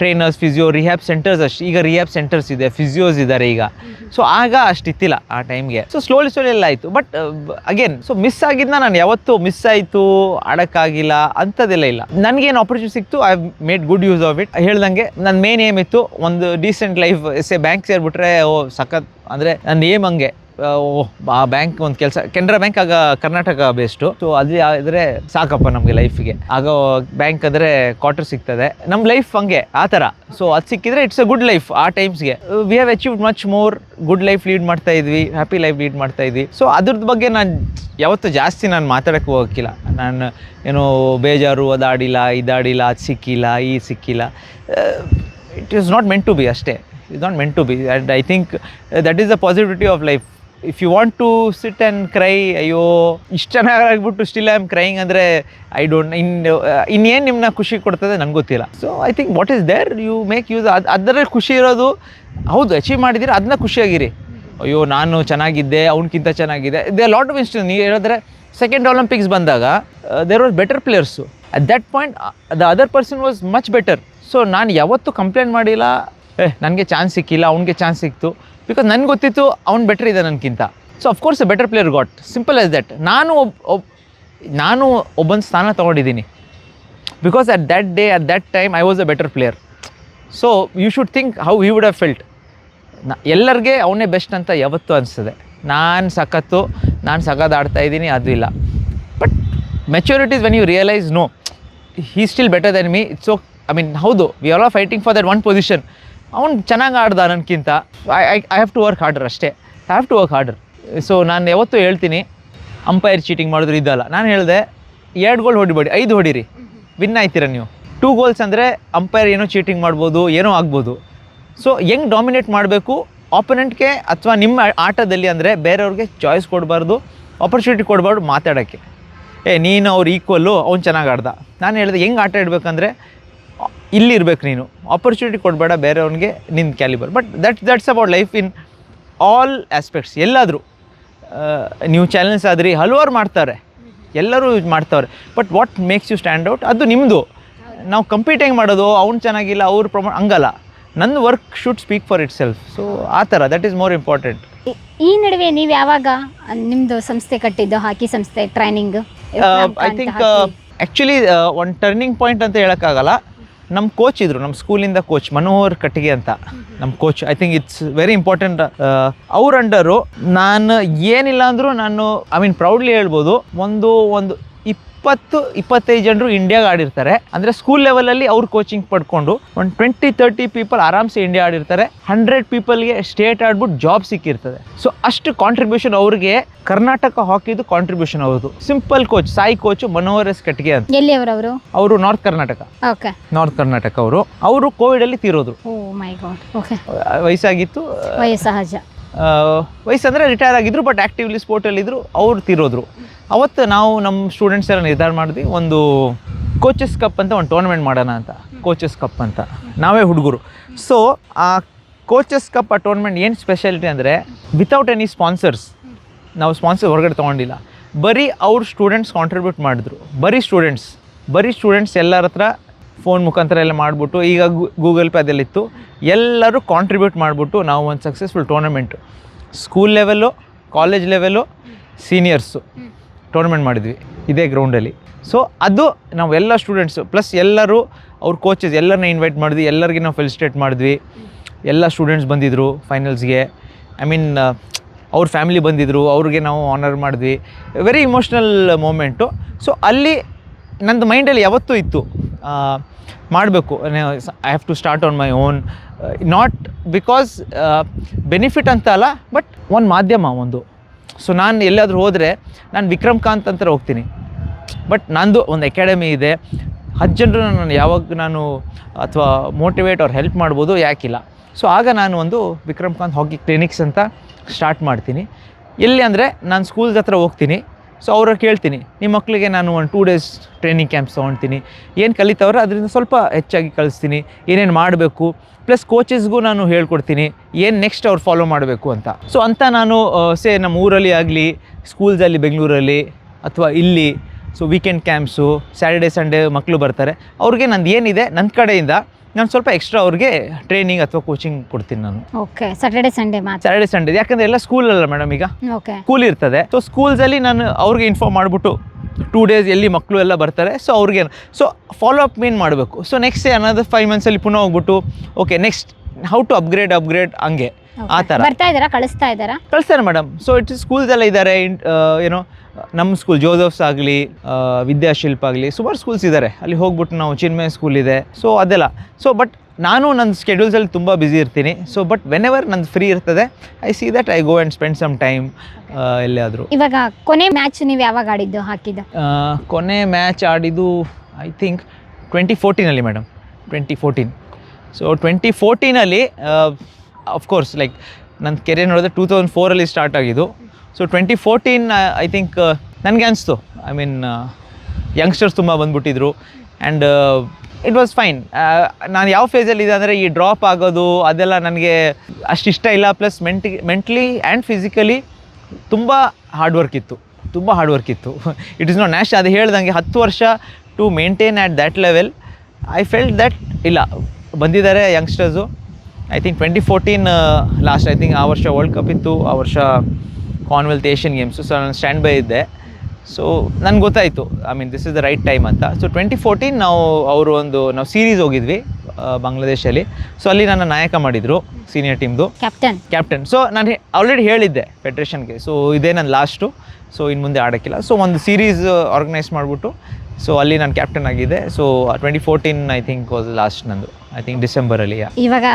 ಟ್ರೈನರ್ಸ್ ಫಿಸಿಯೋ ರಿಹ್ಯಾಬ್ ಸೆಂಟರ್ಸ್ ಅಷ್ಟು ಈಗ ರಿಹ್ಯಾಬ್ ಸೆಂಟರ್ಸ್ ಇದೆ ಫಿಸಿಯೋಸ್ ಇದ್ದಾರೆ ಈಗ. ಸೊ ಆಗ ಅಷ್ಟಿತ್ತಿಲ್ಲ ಆ ಟೈಮ್ಗೆ ಸೊ ಸ್ಲೋಲಿ ಸ್ಲೋಲಿ ಎಲ್ಲ ಆಯಿತು. ಬಟ್ ಅಗೇನ್ ಸೊ ಮಿಸ್ ಆಗಿದ್ದ ನಾನು ಯಾವತ್ತೂ ಮಿಸ್ ಆಯಿತು, ಆಡೋಕ್ಕಾಗಿಲ್ಲ, ಅಂಥದ್ದೆಲ್ಲ ಇಲ್ಲ. ನನಗೇನು ಆಪರ್ಚುನಿಟಿ ಸಿಕ್ತು I made good use of it ಹೇಳ್ದಂಗೆ ನನ್ನ ಮೇನ್ ಏಮ್ ಇತ್ತು, ಒಂದು decent life as a bank ಸೇರಿಬಿಟ್ರೆ, ಓ, ಸಖತ್. ಅಂದರೆ ನನ್ನ ಏಮ್ ಹಂಗೆ. ಆ, ಬ್ಯಾಂಕ್ ಒಂದು ಕೆಲಸ ಕೆನರಾ ಬ್ಯಾಂಕ್ ಆಗ ಕರ್ನಾಟಕ ಬೇಸ್ಟು ಸೊ ಅಲ್ಲಿ ಆದರೆ ಸಾಕಪ್ಪ ನಮಗೆ ಲೈಫಿಗೆ ಆಗ ಬ್ಯಾಂಕ್ ಅಂದರೆ ಕ್ವಾರ್ಟರ್ ಸಿಗ್ತದೆ. ನಮ್ಮ ಲೈಫ್ ಹಂಗೆ ಆ ಥರ ಸೊ ಅದು ಸಿಕ್ಕಿದ್ರೆ ಇಟ್ಸ್ ಅ ಗುಡ್ ಲೈಫ್ ಆ ಟೈಮ್ಸ್ಗೆ we have achieved much more good life lead ಮಾಡ್ತಾ ಇದ್ವಿ ಹ್ಯಾಪಿ ಲೈಫ್ ಲೀಡ್ ಮಾಡ್ತಾ ಇದ್ವಿ. ಸೊ ಅದ್ರದ್ದು ಬಗ್ಗೆ ನಾನು ಯಾವತ್ತೂ ಜಾಸ್ತಿ ನಾನು ಮಾತಾಡೋಕ್ಕೆ ಹೋಗೋಕ್ಕಿಲ್ಲ ನಾನು ಏನೋ ಬೇಜಾರು ಅದಾಡಿಲ್ಲ ಇದಾಡಿಲ್ಲ ಅದು ಸಿಕ್ಕಿಲ್ಲ ಈ ಸಿಕ್ಕಿಲ್ಲ. It is not meant to be ಅಷ್ಟೇ. Is not meant to be and I think that is the positivity of life if you want to sit and cry ಅಯ್ಯೋ, ಇಷ್ಟು ಚೆನ್ನಾಗಾಗ್ಬಿಟ್ಟು ಸ್ಟಿಲ್ ಐ ಆಮ್ ಕ್ರೈಯಿಂಗ್ ಅಂದರೆ I don't ಇನ್ ಇನ್ನೇನು ನಿಮ್ಮನ್ನ ಖುಷಿ ಕೊಡ್ತದೆ ನನಗೆ ಗೊತ್ತಿಲ್ಲ. So I think what is there you make use ಅದು, ಅದರಲ್ಲಿ ಖುಷಿ ಇರೋದು, ಹೌದು ಅಚೀವ್ ಮಾಡಿದಿರ ಅದನ್ನ ಖುಷಿಯಾಗಿರಿ. ಅಯ್ಯೋ, ನಾನು ಚೆನ್ನಾಗಿದ್ದೆ ಅವನಿಗಿಂತ ಚೆನ್ನಾಗಿದೆ. ದೇ ಲಾಟ್ ಆಫ್ ಇನ್ಸ್ಟೆನ್ಸ್ ನೀವು ಹೇಳಿದ್ರೆ ಸೆಕೆಂಡ್ ಒಲಿಂಪಿಕ್ಸ್ ಬಂದಾಗ there was better players at that point the other person was much better so ನಾನು ಯಾವತ್ತೂ ಕಂಪ್ಲೇಂಟ್ ಮಾಡಿಲ್ಲ. ಏ, ನನಗೆ ಚಾನ್ಸ್ ಸಿಕ್ಕಿಲ್ಲ, ಅವ್ನಿಗೆ ಚಾನ್ಸ್ ಸಿಕ್ತು. ಬಿಕಾಸ್ ನನಗೆ ಗೊತ್ತಿತ್ತು ಅವ್ನು ಬೆಟ್ರ್ ಇದೆ ನನಗಿಂತ so of course better player got simple as that ನಾನು ಒಬ್ ಒಬ್, ನಾನು ಒಬ್ಬೊಂದು ಸ್ಥಾನ ತೊಗೊಂಡಿದ್ದೀನಿ. Because at that day at that time I was a better player so you should think how you would have ಫಿಲ್ಟ್ನ, ಎಲ್ಲರಿಗೆ ಅವನೇ ಬೆಸ್ಟ್ ಅಂತ ಯಾವತ್ತೂ ಅನಿಸ್ತದೆ. ನಾನು ಸಖತ್ತು, ನಾನು ಸಖತ್ ಆಡ್ತಾ ಇದ್ದೀನಿ, ಅದು ಇಲ್ಲ. But maturities when you realise no he still better then me it's oh I mean ಹೌದು we are are fighting for that one position ಅವ್ನು ಚೆನ್ನಾಗಿ ಆಡ್ದ ನನಗಿಂತ I I I have to work harder ಅಷ್ಟೇ. I have to work harder so ನಾನು ಯಾವತ್ತೂ ಹೇಳ್ತೀನಿ umpire cheating ಮಾಡಿದ್ರು ಇದಲ್ಲ. ನಾನು ಹೇಳಿದೆ, ಎರಡು ಗೋಲ್ ಹೊಡಿಬೇಡಿ, ಐದು ಹೊಡಿರಿ. ವಿನ್ ಆಯ್ತೀರ ನೀವು? ಟೂ ಗೋಲ್ಸ್ ಅಂದರೆ ಅಂಪೈರ್ ಏನೋ ಚೀಟಿಂಗ್ ಮಾಡ್ಬೋದು, ಏನೋ ಆಗ್ಬೋದು. ಸೊ ಹೆಂಗೆ ಡಾಮಿನೇಟ್ ಮಾಡಬೇಕು? ಆಪೊನೆಂಟ್ಗೆ ಅಥವಾ ನಿಮ್ಮ ಆಟದಲ್ಲಿ ಅಂದರೆ ಬೇರೆಯವ್ರಿಗೆ ಚಾಯ್ಸ್ ಕೊಡಬಾರ್ದು ಆಪರ್ಚುನಿಟಿ ಕೊಡಬಾರ್ದು ಮಾತಾಡೋಕ್ಕೆ. ಏ, ನೀನು ಅವ್ರು ಈಕ್ವಲ್ಲು ಅವ್ನು ಚೆನ್ನಾಗಿ ಆಡ್ದ. ನಾನು ಹೇಳಿದೆ, ಹೆಂಗೆ ಆಟ ಇಡ್ಬೇಕಂದ್ರೆ ಇಲ್ಲಿ ಇರ್ಬೇಕು ನೀನು. ಆಪರ್ಚುನಿಟಿ ಕೊಡಬೇಡ ಬೇರೆಯವ್ನಿಗೆ ನಿನ್ನ calibre but that that's about life in all aspects ಎಲ್ಲಾದರೂ ನೀವು ಚಾಲೆಂಜ್ ಆದ್ರಿ ಹಲವಾರು ಮಾಡ್ತಾರೆ. ಎಲ್ಲರೂ ಯೂಸ್ ಮಾಡ್ತಾವ್ರೆ. But what makes you stand out ಅದು ನಿಮ್ಮದು ನಾವು ಕಂಪೀಟ್ ಹೆಂಗೆ ಮಾಡೋದು? ಅವ್ನು ಚೆನ್ನಾಗಿಲ್ಲ ಅವ್ರ ಪ್ರಮಾಣ ಹಂಗಲ್ಲ. ನನ್ನ work should speak for itself so ಆ ಥರ ದಟ್ ಈಸ್ ಮೋರ್ ಇಂಪಾರ್ಟೆಂಟ್ ಈ- ಈ ನಡುವೆ ನೀವು ಯಾವಾಗ ನಿಮ್ಮದು ಸಂಸ್ಥೆ ಕಟ್ಟಿದ್ದು ಹಾಕಿ ಸಂಸ್ಥೆ ಟ್ರೈನಿಂಗ್ ಐ ಥಿಂಕ್ ಆ್ಯಕ್ಚುಲಿ ಒಂದು ಟರ್ನಿಂಗ್ ಪಾಯಿಂಟ್ ಅಂತ ಹೇಳೋಕ್ಕಾಗಲ್ಲ. ನಮ್ಮ ಕೋಚ್ ಇದ್ರು ನಮ್ಮ ಸ್ಕೂಲಿಂದ ಕೋಚ್ ಮನೋಹರ್ ಕಟ್ಟಿಗೆ ಅಂತ ನಮ್ಮ coach I think it's very important ಅವ್ರ ಅಂಡರು ನಾನು ಏನಿಲ್ಲ ಅಂದರೂ ನಾನು ಐ ಮೀನ್ ಪ್ರೌಡ್ಲಿ ಹೇಳ್ಬೋದು. ಒಂದು ಒಂದು ಇಪ್ಪತ್ತು ಇಪ್ಪತ್ತೈದು ಜನರು ಇಂಡಿಯಾಗೆ ಆಡಿರ್ತಾರೆ. ಅಂದರೆ ಸ್ಕೂಲ್ ಲೆವೆಲಲ್ಲಿ ಅವ್ರು ಕೋಚಿಂಗ್ ಪಡ್ಕೊಂಡು ಒಂದು ಟ್ವೆಂಟಿ ತರ್ಟಿ ಪೀಪಲ್ ಆರಾಮ್ಸೆ ಇಂಡಿಯಾ ಆಡಿರ್ತಾರೆ. ಹಂಡ್ರೆಡ್ ಪೀಪಲ್ಗೆ ಸ್ಟೇಟ್ ಆಡ್ಬಿಟ್ಟು ಜಾಬ್ ಸಿಕ್ಕಿರ್ತದೆ. ಸೊ ಅಷ್ಟು ಕಾಂಟ್ರಿಬ್ಯೂಷನ್ ಅವ್ರಿಗೆ ಕರ್ನಾಟಕ ಹಾಕಿದ್ದು ಕಾಂಟ್ರಿಬ್ಯೂಷನ್ ಅವ್ರದ್ದು. Simple coach SAI coach Manohar S ಕಟ್ಗೆ ಅಂತ. ಅವರು north Karnataka okay north Karnataka ಅವರು. ಅವರು ಕೋವಿಡಲ್ಲಿ ತೀರೋದ್ರು. ಓ ಮೈ ಗಾಡ್ ಓಕೆ ವಯಸ್ಸಾಗಿತ್ತು ವಯಸ್ಸಹಜ ವಯಸ್ಸಂದ್ರೆ ರಿಟೈರ್ ಆಗಿದ್ರು ಬಟ್ ಆ್ಯಕ್ಟಿವ್ಲಿ ಸ್ಪೋರ್ಟಲ್ಲಿದ್ದರು ಅವ್ರು ತೀರೋದ್ರು. ಅವತ್ತು ನಾವು ನಮ್ಮ ಸ್ಟೂಡೆಂಟ್ಸ್ ಎಲ್ಲ ನಿರ್ಧಾರ ಮಾಡಿದ್ವಿ, ಒಂದು ಕೋಚಸ್ ಕಪ್ ಅಂತ ಒಂದು ಟೂರ್ನಮೆಂಟ್ ಮಾಡೋಣ ಅಂತ. ಕೋಚಸ್ ಕಪ್ ಅಂತ. ನಾವೇ ಹುಡುಗರು. ಸೊ ಆ ಕೋಚಸ್ ಕಪ್ ಆ ಟೂರ್ನಮೆಂಟ್ ಏನು ಸ್ಪೆಷಾಲಿಟಿ ಅಂದರೆ ವಿತೌಟ್ ಎನಿ ಸ್ಪಾನ್ಸರ್ಸ್ ನಾವು ಸ್ಪಾನ್ಸರ್ ಹೊರಗಡೆ ತೊಗೊಂಡಿಲ್ಲ. ಬರೀ ಅವ್ರ ಸ್ಟೂಡೆಂಟ್ಸ್ ಕಾಂಟ್ರಿಬ್ಯೂಟ್ ಮಾಡಿದ್ರು. ಬರೀ ಸ್ಟೂಡೆಂಟ್ಸ್ ಬರೀ ಸ್ಟೂಡೆಂಟ್ಸ್ ಎಲ್ಲರ ಹತ್ರ ಫೋನ್ ಮುಖಾಂತರ ಎಲ್ಲ ಮಾಡಿಬಿಟ್ಟು, ಈಗ ಗೂಗಲ್ ಪೇ ಅದೆಲ್ಲಿತ್ತು ಎಲ್ಲರೂ ಕಾಂಟ್ರಿಬ್ಯೂಟ್ ಮಾಡಿಬಿಟ್ಟು ನಾವು ಒಂದು successful tournament school level college level seniors tournament ಮಾಡಿದ್ವಿ ಇದೇ ಗ್ರೌಂಡಲ್ಲಿ ಸೊ ಅದು ನಾವೆಲ್ಲ ಸ್ಟೂಡೆಂಟ್ಸು ಪ್ಲಸ್ ಎಲ್ಲರೂ ಅವ್ರ ಕೋಚಸ್ ಎಲ್ಲರನ್ನ ಇನ್ವೈಟ್ ಮಾಡಿದ್ವಿ, ಎಲ್ಲರಿಗೆ ನಾವು ಫೆಲಿಸ್ಟೇಟ್ ಮಾಡಿದ್ವಿ. ಎಲ್ಲ ಸ್ಟೂಡೆಂಟ್ಸ್ ಬಂದಿದ್ದರು ಫೈನಲ್ಸ್ಗೆ ಐ ಮೀನ್ ಅವ್ರ ಫ್ಯಾಮಿಲಿ ಬಂದಿದ್ದರು ಅವ್ರಿಗೆ ನಾವು ಆನರ್ ಮಾಡಿದ್ವಿ. ವೆರಿ ಇಮೋಷ್ನಲ್ ಮೂಮೆಂಟು ಸೊ ಅಲ್ಲಿ ನಂದು ಮೈಂಡಲ್ಲಿ ಯಾವತ್ತೂ ಇತ್ತು ಮಾಡಬೇಕು. I have to start on my own not because benefit ಅಂತ ಅಲ್ಲ ಬಟ್ ಒಂದು ಮಾಧ್ಯಮ ಒಂದು. ಸೊ ನಾನು ಎಲ್ಲಾದರೂ ಹೋದರೆ, ನಾನು ವಿಕ್ರಮ್ ಕಾಂತ್ ಅಂತ ಹೋಗ್ತೀನಿ. ಬಟ್ ನಂದು ಒಂದು ಅಕಾಡೆಮಿ ಇದೆ. ಹತ್ತು ಜನರು ನಾನು ಯಾವಾಗ ನಾನು, ಅಥವಾ ಮೋಟಿವೇಟ್ ಅವ್ರು ಹೆಲ್ಪ್ ಮಾಡ್ಬೋದು ಯಾಕಿಲ್ಲ. ಸೊ ಆಗ ನಾನು ಒಂದು ವಿಕ್ರಮ್ ಕಾಂತ್ ಹಾಕಿ ಕ್ಲಿನಿಕ್ಸ್ ಅಂತ ಸ್ಟಾರ್ಟ್ ಮಾಡ್ತೀನಿ. ಎಲ್ಲಿ ಅಂದರೆ, ನಾನು ಸ್ಕೂಲ್ಸ್ ಹತ್ರ ಹೋಗ್ತೀನಿ. ಸೊ ಅವ್ರ ಕೇಳ್ತೀನಿ ನಿಮ್ಮ ಮಕ್ಕಳಿಗೆ ನಾನು ಒಂದು ಟೂ ಡೇಸ್ ಟ್ರೈನಿಂಗ್ ಕ್ಯಾಂಪ್ಸ್ ತೊಗೊಳ್ತೀನಿ ಏನು ಕಲಿತವ್ರೆ ಅದರಿಂದ ಸ್ವಲ್ಪ ಹೆಚ್ಚಾಗಿ ಕಲಿಸ್ತೀನಿ ಏನೇನು ಮಾಡಬೇಕು? ಪ್ಲಸ್ ಕೋಚಸ್ಗೂ ನಾನು ಹೇಳ್ಕೊಡ್ತೀನಿ, ಏನು ನೆಕ್ಸ್ಟ್ ಅವ್ರು ಫಾಲೋ ಮಾಡಬೇಕು ಅಂತ. ಸೊ ಅಂತ ನಾನು ಸೇ ನಮ್ಮ ಊರಲ್ಲಿ ಆಗಲಿ ಸ್ಕೂಲ್ಸಲ್ಲಿ ಬೆಂಗಳೂರಲ್ಲಿ ಅಥವಾ ಇಲ್ಲಿ so weekend camps Saturday Sunday ಮಕ್ಕಳು ಬರ್ತಾರೆ. ಅವ್ರಿಗೆ ನಂದು ಏನಿದೆ ನನ್ನ ಕಡೆಯಿಂದ ನಾನು ಸ್ವಲ್ಪ ಎಕ್ಸ್ಟ್ರಾ ಅವ್ರಿಗೆ ಟ್ರೈನಿಂಗ್ ಅಥವಾ ಕೋಚಿಂಗ್ ಕೊಡ್ತೀನಿ ನಾನು. ಓಕೆ ಸ್ಯಾಟರ್ಡೆ ಸಂಡೇ ಮಾತ್ರ. ಸ್ಯಾಟರ್ಡೆ ಸಂಡೇ ಯಾಕಂದ್ರೆ ಎಲ್ಲ ಸ್ಕೂಲ್ ಅಲ್ಲ ಮೇಡಮ್ ಈಗ. ಓಕೆ ಸ್ಕೂಲ್ ಇರ್ತದೆ. ಸೊ ಸ್ಕೂಲ್ಸಲ್ಲಿ ನಾನು ಅವ್ರಿಗೆ ಇನ್ಫಾರ್ಮ್ ಮಾಡಿಬಿಟ್ಟು ಟೂ ಡೇಸ್ ಎಲ್ಲಿ ಮಕ್ಕಳು ಎಲ್ಲ ಬರ್ತಾರೆ. ಸೊ ಅವ್ರಿಗೆ ಸೊ ಫಾಲೋ ಅಪ್ ಮೇನ್ ಮಾಡಬೇಕು? ಸೊ ನೆಕ್ಸ್ಟ್ ಅನದರ್ ಫೈವ್ ಮಂತ್ಸಲ್ಲಿ ಪುನಃ ಹೋಗ್ಬಿಟ್ಟು okay next how to upgrade upgrade ಹಂಗೆ. ಆ ಥರ ಬರ್ತಾ ಇದ್ದಾರಾ? ಕಳಿಸ್ತಾ ಇದ್ದಾರಾ? ಕಳಿಸ್ತಾರೆ ಮೇಡಮ್ ಸೊ ಇಟ್ ಸ್ಕೂಲ್ಸ್ ಎಲ್ಲ ಇದ್ದಾರೆ ಏನೋ ನಮ್ಮ ಸ್ಕೂಲ್ ಜೋಸೆಫ್ಸ್ ಆಗಲಿ ವಿದ್ಯಾಶಿಲ್ಪ ಆಗಲಿ ಸುಮಾರು ಸ್ಕೂಲ್ಸ್ ಇದ್ದಾರೆ ಅಲ್ಲಿ ಹೋಗ್ಬಿಟ್ಟು ನಾವು ಚಿನ್ಮಯ ಸ್ಕೂಲ್ ಇದೆ. ಸೊ ಅದೆಲ್ಲ. ಸೊ ಬಟ್ ನಾನು ನನ್ನ ಸ್ಕೆಡ್ಯೂಲ್ಸಲ್ಲಿ ತುಂಬ ಬ್ಯುಸಿ ಇರ್ತೀನಿ. ಸೊ ಬಟ್ ವೆನ್ ಎವರ್ ನಂದು ಫ್ರೀ ಇರ್ತದೆ I see that I go and spend some time ಎಲ್ಲಾದರೂ ಇವಾಗ ಕೊನೆ ಮ್ಯಾಚ್ ನೀವು ಯಾವಾಗ ಆಡಿದ್ದು ಹಾಕಿದ್ದು? ಕೊನೆ ಮ್ಯಾಚ್ ಆಡಿದ್ದು I think twenty ಫೋರ್ಟೀನಲ್ಲಿ madam twenty fourteen so twenty ಫೋರ್ಟೀನಲ್ಲಿ of course like ನನ್ನ ಕೆರಿಯರ್ ನೋಡಿದ್ರೆ ಟೂ ತೌಸಂಡ್ ಫೋರಲ್ಲಿ ಸ್ಟಾರ್ಟ್ ಆಗಿದ್ದು. So twenty fourteen I think ನನಗೆ ಅನಿಸ್ತು. ಐ ಮೀನ್ ಯಂಗ್ಸ್ಟರ್ಸ್ ತುಂಬ ಬಂದ್ಬಿಟ್ಟಿದ್ರು. ಆ್ಯಂಡ್ ಇಟ್ ವಾಸ್ ಫೈನ್ ನಾನು ಯಾವ ಫೇಸಲ್ಲಿ ಇದೆ ಅಂದರೆ ಈ ಡ್ರಾಪ್ ಆಗೋದು, ಅದೆಲ್ಲ ನನಗೆ ಅಷ್ಟು ಇಷ್ಟ ಇಲ್ಲ. ಪ್ಲಸ್ ಮೆಂಟಿ ಮೆಂಟ್ಲಿ ಆ್ಯಂಡ್ ಫಿಸಿಕಲಿ ತುಂಬ ಹಾರ್ಡ್ ವರ್ಕ್ ಇತ್ತು. ತುಂಬ ಹಾರ್ಡ್ ವರ್ಕ್ ಇತ್ತು. ಇಟ್ ಇಸ್ ನಾಟ್ ನ್ಯಾಶ್ ಅದು ಹೇಳ್ದಂಗೆ ಹತ್ತು ವರ್ಷ to maintain at that level I felt that ಇಲ್ಲ. ಬಂದಿದ್ದಾರೆ youngsters I think twenty fourteen last I think ಆ ವರ್ಷ ವರ್ಲ್ಡ್ ಕಪ್ ಇತ್ತು. ಆ ವರ್ಷ ಕಾನ್ವೆಲ್ತ್ ಏಷ್ಯನ್ ಗೇಮ್ಸು ಸೊ ನಾನು ಸ್ಟ್ಯಾಂಡ್ ಬೈ ಇದ್ದೆ. ಸೊ ನನಗೆ ಗೊತ್ತಾಯಿತು. I mean this is the right time ಅಂತ. ಸೊ ಟ್ವೆಂಟಿ ಫೋರ್ಟೀನ್ ನಾವು ಅವರು ಒಂದು ನಾವು ಸೀರೀಸ್ ಹೋಗಿದ್ವಿ ಬಾಂಗ್ಲಾದೇಶಲ್ಲಿ ಸೊ ಅಲ್ಲಿ ನನ್ನ ನಾಯಕ ಮಾಡಿದರು ಸೀನಿಯರ್ ಟೀಮ್ದು ಕ್ಯಾಪ್ಟನ್ ಕ್ಯಾಪ್ಟನ್ ಸೊ ನಾನು ಆಲ್ರೆಡಿ ಹೇಳಿದ್ದೆ ಫೆಡ್ರೇಷನ್ಗೆ ಸೊ ಇದೇ ನನ್ನ ಲಾಸ್ಟು ಸೊ ಇನ್ನು ಮುಂದೆ ಆಡೋಕ್ಕಿಲ್ಲ. ಸೊ ಒಂದು ಸೀರೀಸ್ ಆರ್ಗನೈಸ್ ಮಾಡಿಬಿಟ್ಟು ಸೊ ಅಲ್ಲಿ ನಾನು ಕ್ಯಾಪ್ಟನ್ ಆಗಿದ್ದೆ. So twenty fourteen I think was last ನಂದು. ಐ ಥಿಂಕ್ ಡಿಸೆಂಬರಲ್ಲಿ ಇವಾಗ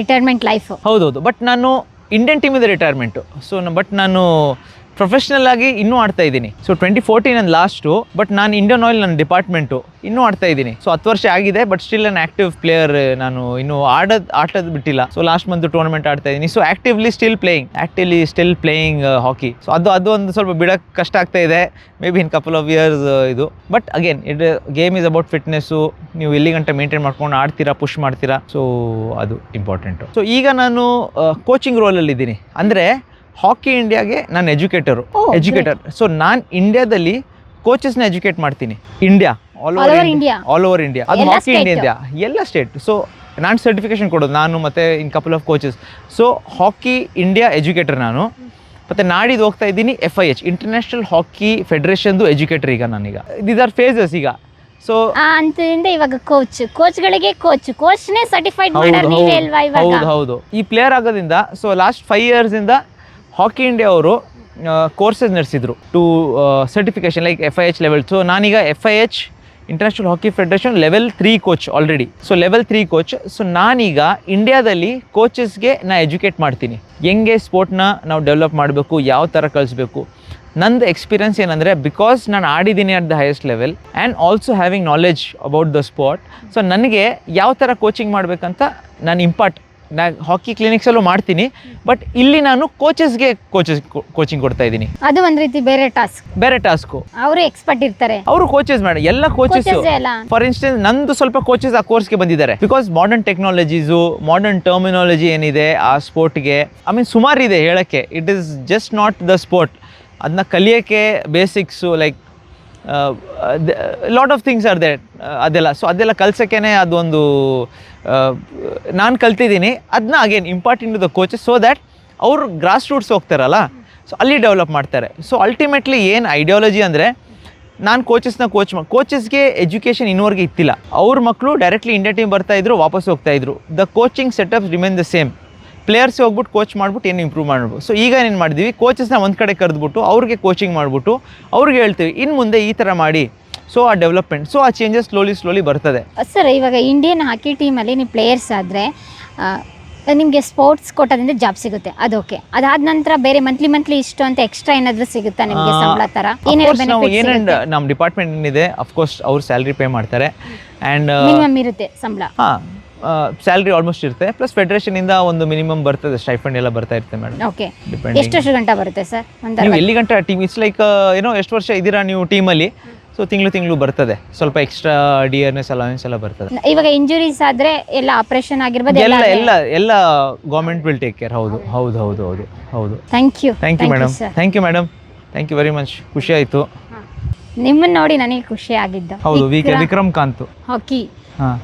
ರಿಟೈರ್ಮೆಂಟ್ ಲೈಫ್ ಹೌದೌದು. ಬಟ್ ನಾನು ಇಂಡಿಯನ್ ಟೀಮಿಂದ ರಿಟೈರ್ಮೆಂಟು ಸೊ ಬಟ್ ನಾನು ಪ್ರೊಫೆಷ್ನಲ್ ಆಗಿ ಇನ್ನೂ ಆಡ್ತಾ ಇದ್ದೀನಿ. ಸೊ ಟ್ವೆಂಟಿ ಫೋರ್ಟೀನ್ ನನ್ನ ಲಾಸ್ಟು ಬಟ್ ನಾನು ಇಂಡಿಯನ್ ಆಯಿಲ್ ನನ್ನ ಡಿಪಾರ್ಟ್ಮೆಂಟು ಇನ್ನೂ ಆಡ್ತಾ ಇದ್ದೀನಿ. ಸೊ ಹತ್ತು ವರ್ಷ ಆಗಿದೆ but still an active player ನಾನು ಇನ್ನೂ ಆಡೋದು ಆಟದ ಬಿಟ್ಟಿಲ್ಲ. ಸೊ ಲಾಸ್ಟ್ ಮಂತ್ ಟೂರ್ನಮೆಂಟ್ ಆಡ್ತಾ ಇದ್ದೀನಿ. So actively still playing actively still playing hockey so ಅದು ಅದು ಒಂದು ಸ್ವಲ್ಪ ಬಿಡೋಕ್ಕೆ ಕಷ್ಟ ಆಗ್ತಾ ಇದೆ. Maybe in couple of years ಇದು. But again it game is about fitness ನೀವು ಎಲ್ಲಿ ಗಂಟೆ ಮೇಂಟೈನ್ ಮಾಡ್ಕೊಂಡು ಆಡ್ತೀರಾ ಪುಷ್ ಮಾಡ್ತೀರಾ. ಸೊ ಅದು ಇಂಪಾರ್ಟೆಂಟು ಸೊ ಈಗ ನಾನು ಕೋಚಿಂಗ್ ರೋಲಲ್ಲಿ ಇದ್ದೀನಿ ಅಂದರೆ ಹಾಕಿ ಇಂಡಿಯಾಗೆ ನಾನು ಎಜುಕೇಟರು ಎಜುಕೇಟರ್ ಸೊ ನಾನು ಇಂಡಿಯಾದಲ್ಲಿ ಕೋಚಸ್ನ ಎಜುಕೇಟ್ ಮಾಡ್ತೀನಿ. India all over India all over India ಅದು ಹಾಕಿ ಇಂಡಿಯಾ ಎಲ್ಲ ಸ್ಟೇಟ್ ಸೊ ನಾನು ಸರ್ಟಿಫಿಕೇಶನ್ ಕೊಡೋದು. ನಾನು ಮತ್ತು in couple of coaches so hockey India educator ನಾನು. ಮತ್ತು ನಾಡಿದ್ದು ಹೋಗ್ತಾ ಇದ್ದೀನಿ F I H international hockey ಫೆಡರೇಷನ್ದು educator ಈಗ ನಾನೀಗ. ದೀಸ್ ಆರ್ ಫೇಸಸ್ ಈಗ. ಸೊ ಅಂತದಿಂದ ಇವಾಗ ಕೋಚ್ ಕೋಚ್ಗಳಿಗೆ ಕೋಚ್ ಕೋಚ್ನೇ ಸರ್ಟಿಫೈಡ್ ಹೌದು ಹೌದು. ಹೌದು ಹೌದು. ಈ ಪ್ಲೇಯರ್ ಆಗೋದ್ರಿಂದ ಸೊ ಲಾಸ್ಟ್ ಫೈವ್ ಇಯರ್ಸಿಂದ ಹಾಕಿ ಇಂಡಿಯಾ ಅವರು ಕೋರ್ಸಸ್ ನಡೆಸಿದ್ರು. To certification like F I H level so ನಾನೀಗ F I H international hockey federation level three coach already so level three coach so ನಾನೀಗ ಇಂಡಿಯಾದಲ್ಲಿ ಕೋಚಸ್ಗೆ ನಾ ಎಜುಕೇಟ್ ಮಾಡ್ತೀನಿ. ಹೆಂಗೆ ಸ್ಪೋರ್ಟ್ನ ನಾವು ಡೆವಲಪ್ ಮಾಡಬೇಕು, ಯಾವ ಥರ ಕಳಿಸ್ಬೇಕು ನಂದು ಎಕ್ಸ್ಪೀರಿಯನ್ಸ್ ಏನಂದರೆ ಬಿಕಾಸ್ ನಾನು ಆಡಿದ್ದೀನಿ at the highest level and also having knowledge about the sport so ನನಗೆ ಯಾವ ಥರ ಕೋಚಿಂಗ್ ಮಾಡಬೇಕಂತ ನಾನು ಇಂಪಾರ್ಟ್ ನಾ ಹಾಕಿ ಕ್ಲಿನಿಕ್ಸಲ್ಲೂ ಮಾಡ್ತೀನಿ ಬಟ್ ಇಲ್ಲಿ ನಾನು ಕೋಚಸ್ಗೆ ಕೋಚಸ್ ಕೋಚಿಂಗ್ ಕೊಡ್ತಾ ಇದ್ದೀನಿ. ಅದು ಒಂದ್ ರೀತಿ ಬೇರೆ ಟಾಸ್ಕ್ ಬೇರೆ ಟಾಸ್ಕು ಅವರು ಎಕ್ಸ್ಪರ್ಟ್ ಇರ್ತಾರೆ. ಅವರು ಕೋಚಸ್ ಮೇಡಮ್ ಎಲ್ಲ ಕೋಚಸ್ Coaches ಫಾರ್ ಇನ್ಸ್ಟೆನ್ಸ್ ನಂದು ಸ್ವಲ್ಪ ಕೋಚಸ್ ಆ ಕೋರ್ಸ್ಗೆ ಬಂದಿದ್ದಾರೆ. Because modern technologies modern terminology ಏನಿದೆ ಆ ಸ್ಪೋರ್ಟ್ಗೆ ಐ ಮೀನ್ ಸುಮಾರು ಇದೆ ಹೇಳಕ್ಕೆ. It is just not the sport ಅದನ್ನ ಕಲಿಯೋಕ್ಕೆ basics like lot of things are that ಅದೆಲ್ಲ. ಸೊ ಅದೆಲ್ಲ ಕಲ್ಸೋಕ್ಕೇ ಅದೊಂದು ನಾನು ಕಲ್ತಿದ್ದೀನಿ. ಅದನ್ನ again important the coaches so that ಅವರು ಗ್ರಾಸ್ ರೂಟ್ಸ್ ಹೋಗ್ತಾರಲ್ಲ ಸೊ ಅಲ್ಲಿ ಡೆವಲಪ್ ಮಾಡ್ತಾರೆ. ಸೊ ಅಲ್ಟಿಮೇಟ್ಲಿ ಏನು ಐಡಿಯಾಲಜಿ ಅಂದರೆ, ನಾನು ಕೋಚಸ್ನ ಕೋಚ್ ಮಾ ಕೋಚಸ್ಗೆ ಎಜುಕೇಷನ್ ಇನ್ನೂವರೆಗೆ ಇತ್ತಿಲ್ಲ. ಅವ್ರ ಮಕ್ಕಳು ಡೈರೆಕ್ಟ್ಲಿ ಇಂಡಿಯಾ ಟೀಮ್ ಬರ್ತಾ ಇದ್ರು, ವಾಪಸ್ ಹೋಗ್ತಾ ಇದ್ರು. The coaching setup remain the same players ಹೋಗ್ಬಿಟ್ಟು ಕೋಚ್ ಮಾಡ್ಬಿಟ್ಟು ಏನು ಇಂಪ್ರೂವ್ ಮಾಡ್ಬೋದು ಸೊ ಈಗ ಏನು ಮಾಡಿದ್ವಿ ಕೋಚಸ್ನ ಒಂದು ಕಡೆ ಕರೆದ್ಬಿಟ್ಟು, ಅವ್ರಿಗೆ ಕೋಚಿಂಗ್ ಮಾಡಿಬಿಟ್ಟು, ಅವ್ರಿಗೆ ಹೇಳ್ತೀವಿ ಇನ್ನು ಮುಂದೆ ಈ ಥರ ಮಾಡಿ. ಸೊ ಆ ಡೆವಲಪ್ಮೆಂಟ್ ಸೊ ಆ ಚೇಂಜಸ್ ಸ್ಲೋಲಿ ಸ್ಲೋಲಿ ಬರ್ತದೆ. ಸರ್ ಇವಾಗ ಇಂಡಿಯನ್ ಹಾಕಿ ಟೀಮಲ್ಲಿ ನೀವು ಪ್ಲೇಯರ್ಸ್ ಆದರೆ ನಿಮಗೆ ಸ್ಪೋರ್ಟ್ಸ್ ಕೋಟಾದಿಂದ ಜಾಬ್ ಸಿಗುತ್ತೆ. ಅದು ಓಕೆ ಅದಾದ ನಂತರ ಬೇರೆ ಮಂತ್ಲಿ ಮಂತ್ಲಿ ಇಷ್ಟು ಅಂತ ಎಕ್ಸ್ಟ್ರಾ ಏನಾದರೂ ಸಿಗುತ್ತಾ ನಿಮಗೆ ಸಂಬಳ ಥರ ಏನೇನು ನಾವು ಏನೇನು ನಮ್ಮ ಡಿಪಾರ್ಟ್ಮೆಂಟ್ ಏನಿದೆ ಅಫ್ಕೋರ್ಸ್ ಅವ್ರು ಸ್ಯಾಲ್ರಿ ಪೇ ಮಾಡ್ತಾರೆ. ಆ್ಯಂಡ್ ಮಿನಿಮಮ್ ಇರುತ್ತೆ ಸಂಬಳ. ಹಾಂ ಸ್ಯಾಲ್ರಿ ಆಲ್ಮೋಸ್ಟ್ ಇರುತ್ತೆ. ಪ್ಲಸ್ ಫೆಡರೇಷನಿಂದ ಒಂದು ಮಿನಿಮಮ್ ಬರ್ತದೆ ಸ್ಟೈಫಂಡ್ ಎಲ್ಲ ಬರ್ತಾ ಇರುತ್ತೆ ಮೇಡಮ್ ಓಕೆ ಎಷ್ಟು ಎಷ್ಟೆಷ್ಟು ಗಂಟೆ ಬರುತ್ತೆ ಸರ್ ನೀವು ಎಲ್ಲಿ ಗಂಟೆ ಟೀಮ್ ಇಟ್ಸ್ ಲೈಕ್ ಏನೋ ಎಷ್ಟು ವರ್ಷ ಇದ್ದೀರಾ ನೀವು ಟೀಮಲ್ಲಿ ಸೊ ತಿಂಗಳು ತಿಂಗಳು ಬರ್ತದೆ. ಸ್ವಲ್ಪ ಎಕ್ಸ್ಟ್ರಾ ಡಿಯರ್ನೆಸ್ ಅಲವೆನ್ಸ್ ಎಲ್ಲ ಬರ್ತದೆ. ಇವಾಗ ಇಂಜುರೀಸ್ ಆದ್ರೆ ಎಲ್ಲ ಆಪರೇಷನ್ ಆಗಿರ್ಬೋದು ಎಲ್ಲ ಎಲ್ಲ ಎಲ್ಲ ಗೌರ್ಮೆಂಟ್ ವಿಲ್ ಟೇಕ್ ಕೇರ್ ಹೌದು ಹೌದು ಹೌದು ಹೌದು ಹೌದು. Thank you thank you madam thank you madam thank you very much ಖುಷಿ ಆಯಿತು. ನಿಮ್ಮನ್ನ ನೋಡಿ ನನಗೆ ಖುಷಿ ಆಗಿದ್ದ. ಹೌದು ವಿಕ್ರಮ್. ಕಾಂತ್. ಹಾಕಿ ಹಾಂ.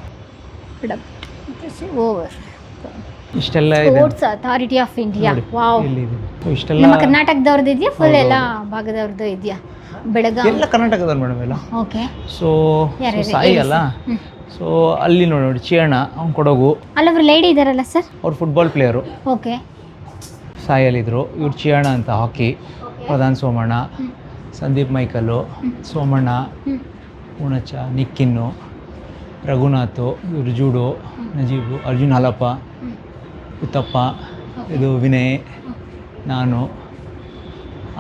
ಓವರ್ ಇಷ್ಟೆಲ್ಲ ಇದೆ. Sports authority of India wow ಇಲ್ಲಿ ಇದೆ. ಇಷ್ಟೆಲ್ಲ ನಮ್ಮ ಕರ್ನಾಟಕದವ್ರದ್ದು ಇದೆಯಾ? ಫುಲ್ ಎಲ್ಲ ಭಾಗದವ್ರದ್ದು ಇದೆಯಾ? ಬೆಳಗಾವಿ ಎಲ್ಲ ಕರ್ನಾಟಕದಲ್ಲಿ ಮೇಡಮ್ ಎಲ್ಲ. ಓಕೆ. ಸೊ ಸಾಯಿ ಅಲ್ಲ. ಸೊ ಅಲ್ಲಿ ನೋಡಿ ನೋಡಿ ಚೇಣ ಅವ್ನು ಕೊಡಗು. ಅಲ್ಲೊಬ್ರು ಲೇಡಿ ಇದಾರಲ್ಲ ಸರ್ ಅವ್ರು ಫುಟ್ಬಾಲ್ ಪ್ಲೇಯರು ಓಕೆ. ಸಾಯಲ್ಲಿದ್ದರು ಇವ್ರು ಚೇಣ ಅಂತ ಹಾಕಿ ಪ್ರಧಾನ್ ಸೋಮಣ್ಣ ಸಂದೀಪ್ ಮೈಕಲ್ಲು ಸೋಮಣ್ಣ. ಉಣಚ ನಿಕ್ಕಿನ್ನು ರಘುನಾಥು ಇವರು ಜೂಡು ನಜೀಬು ಅರ್ಜುನ್ ಹಾಲಪ್ಪ ಉತ್ತಪ್ಪ ಇದು ವಿನಯ್ ನಾನು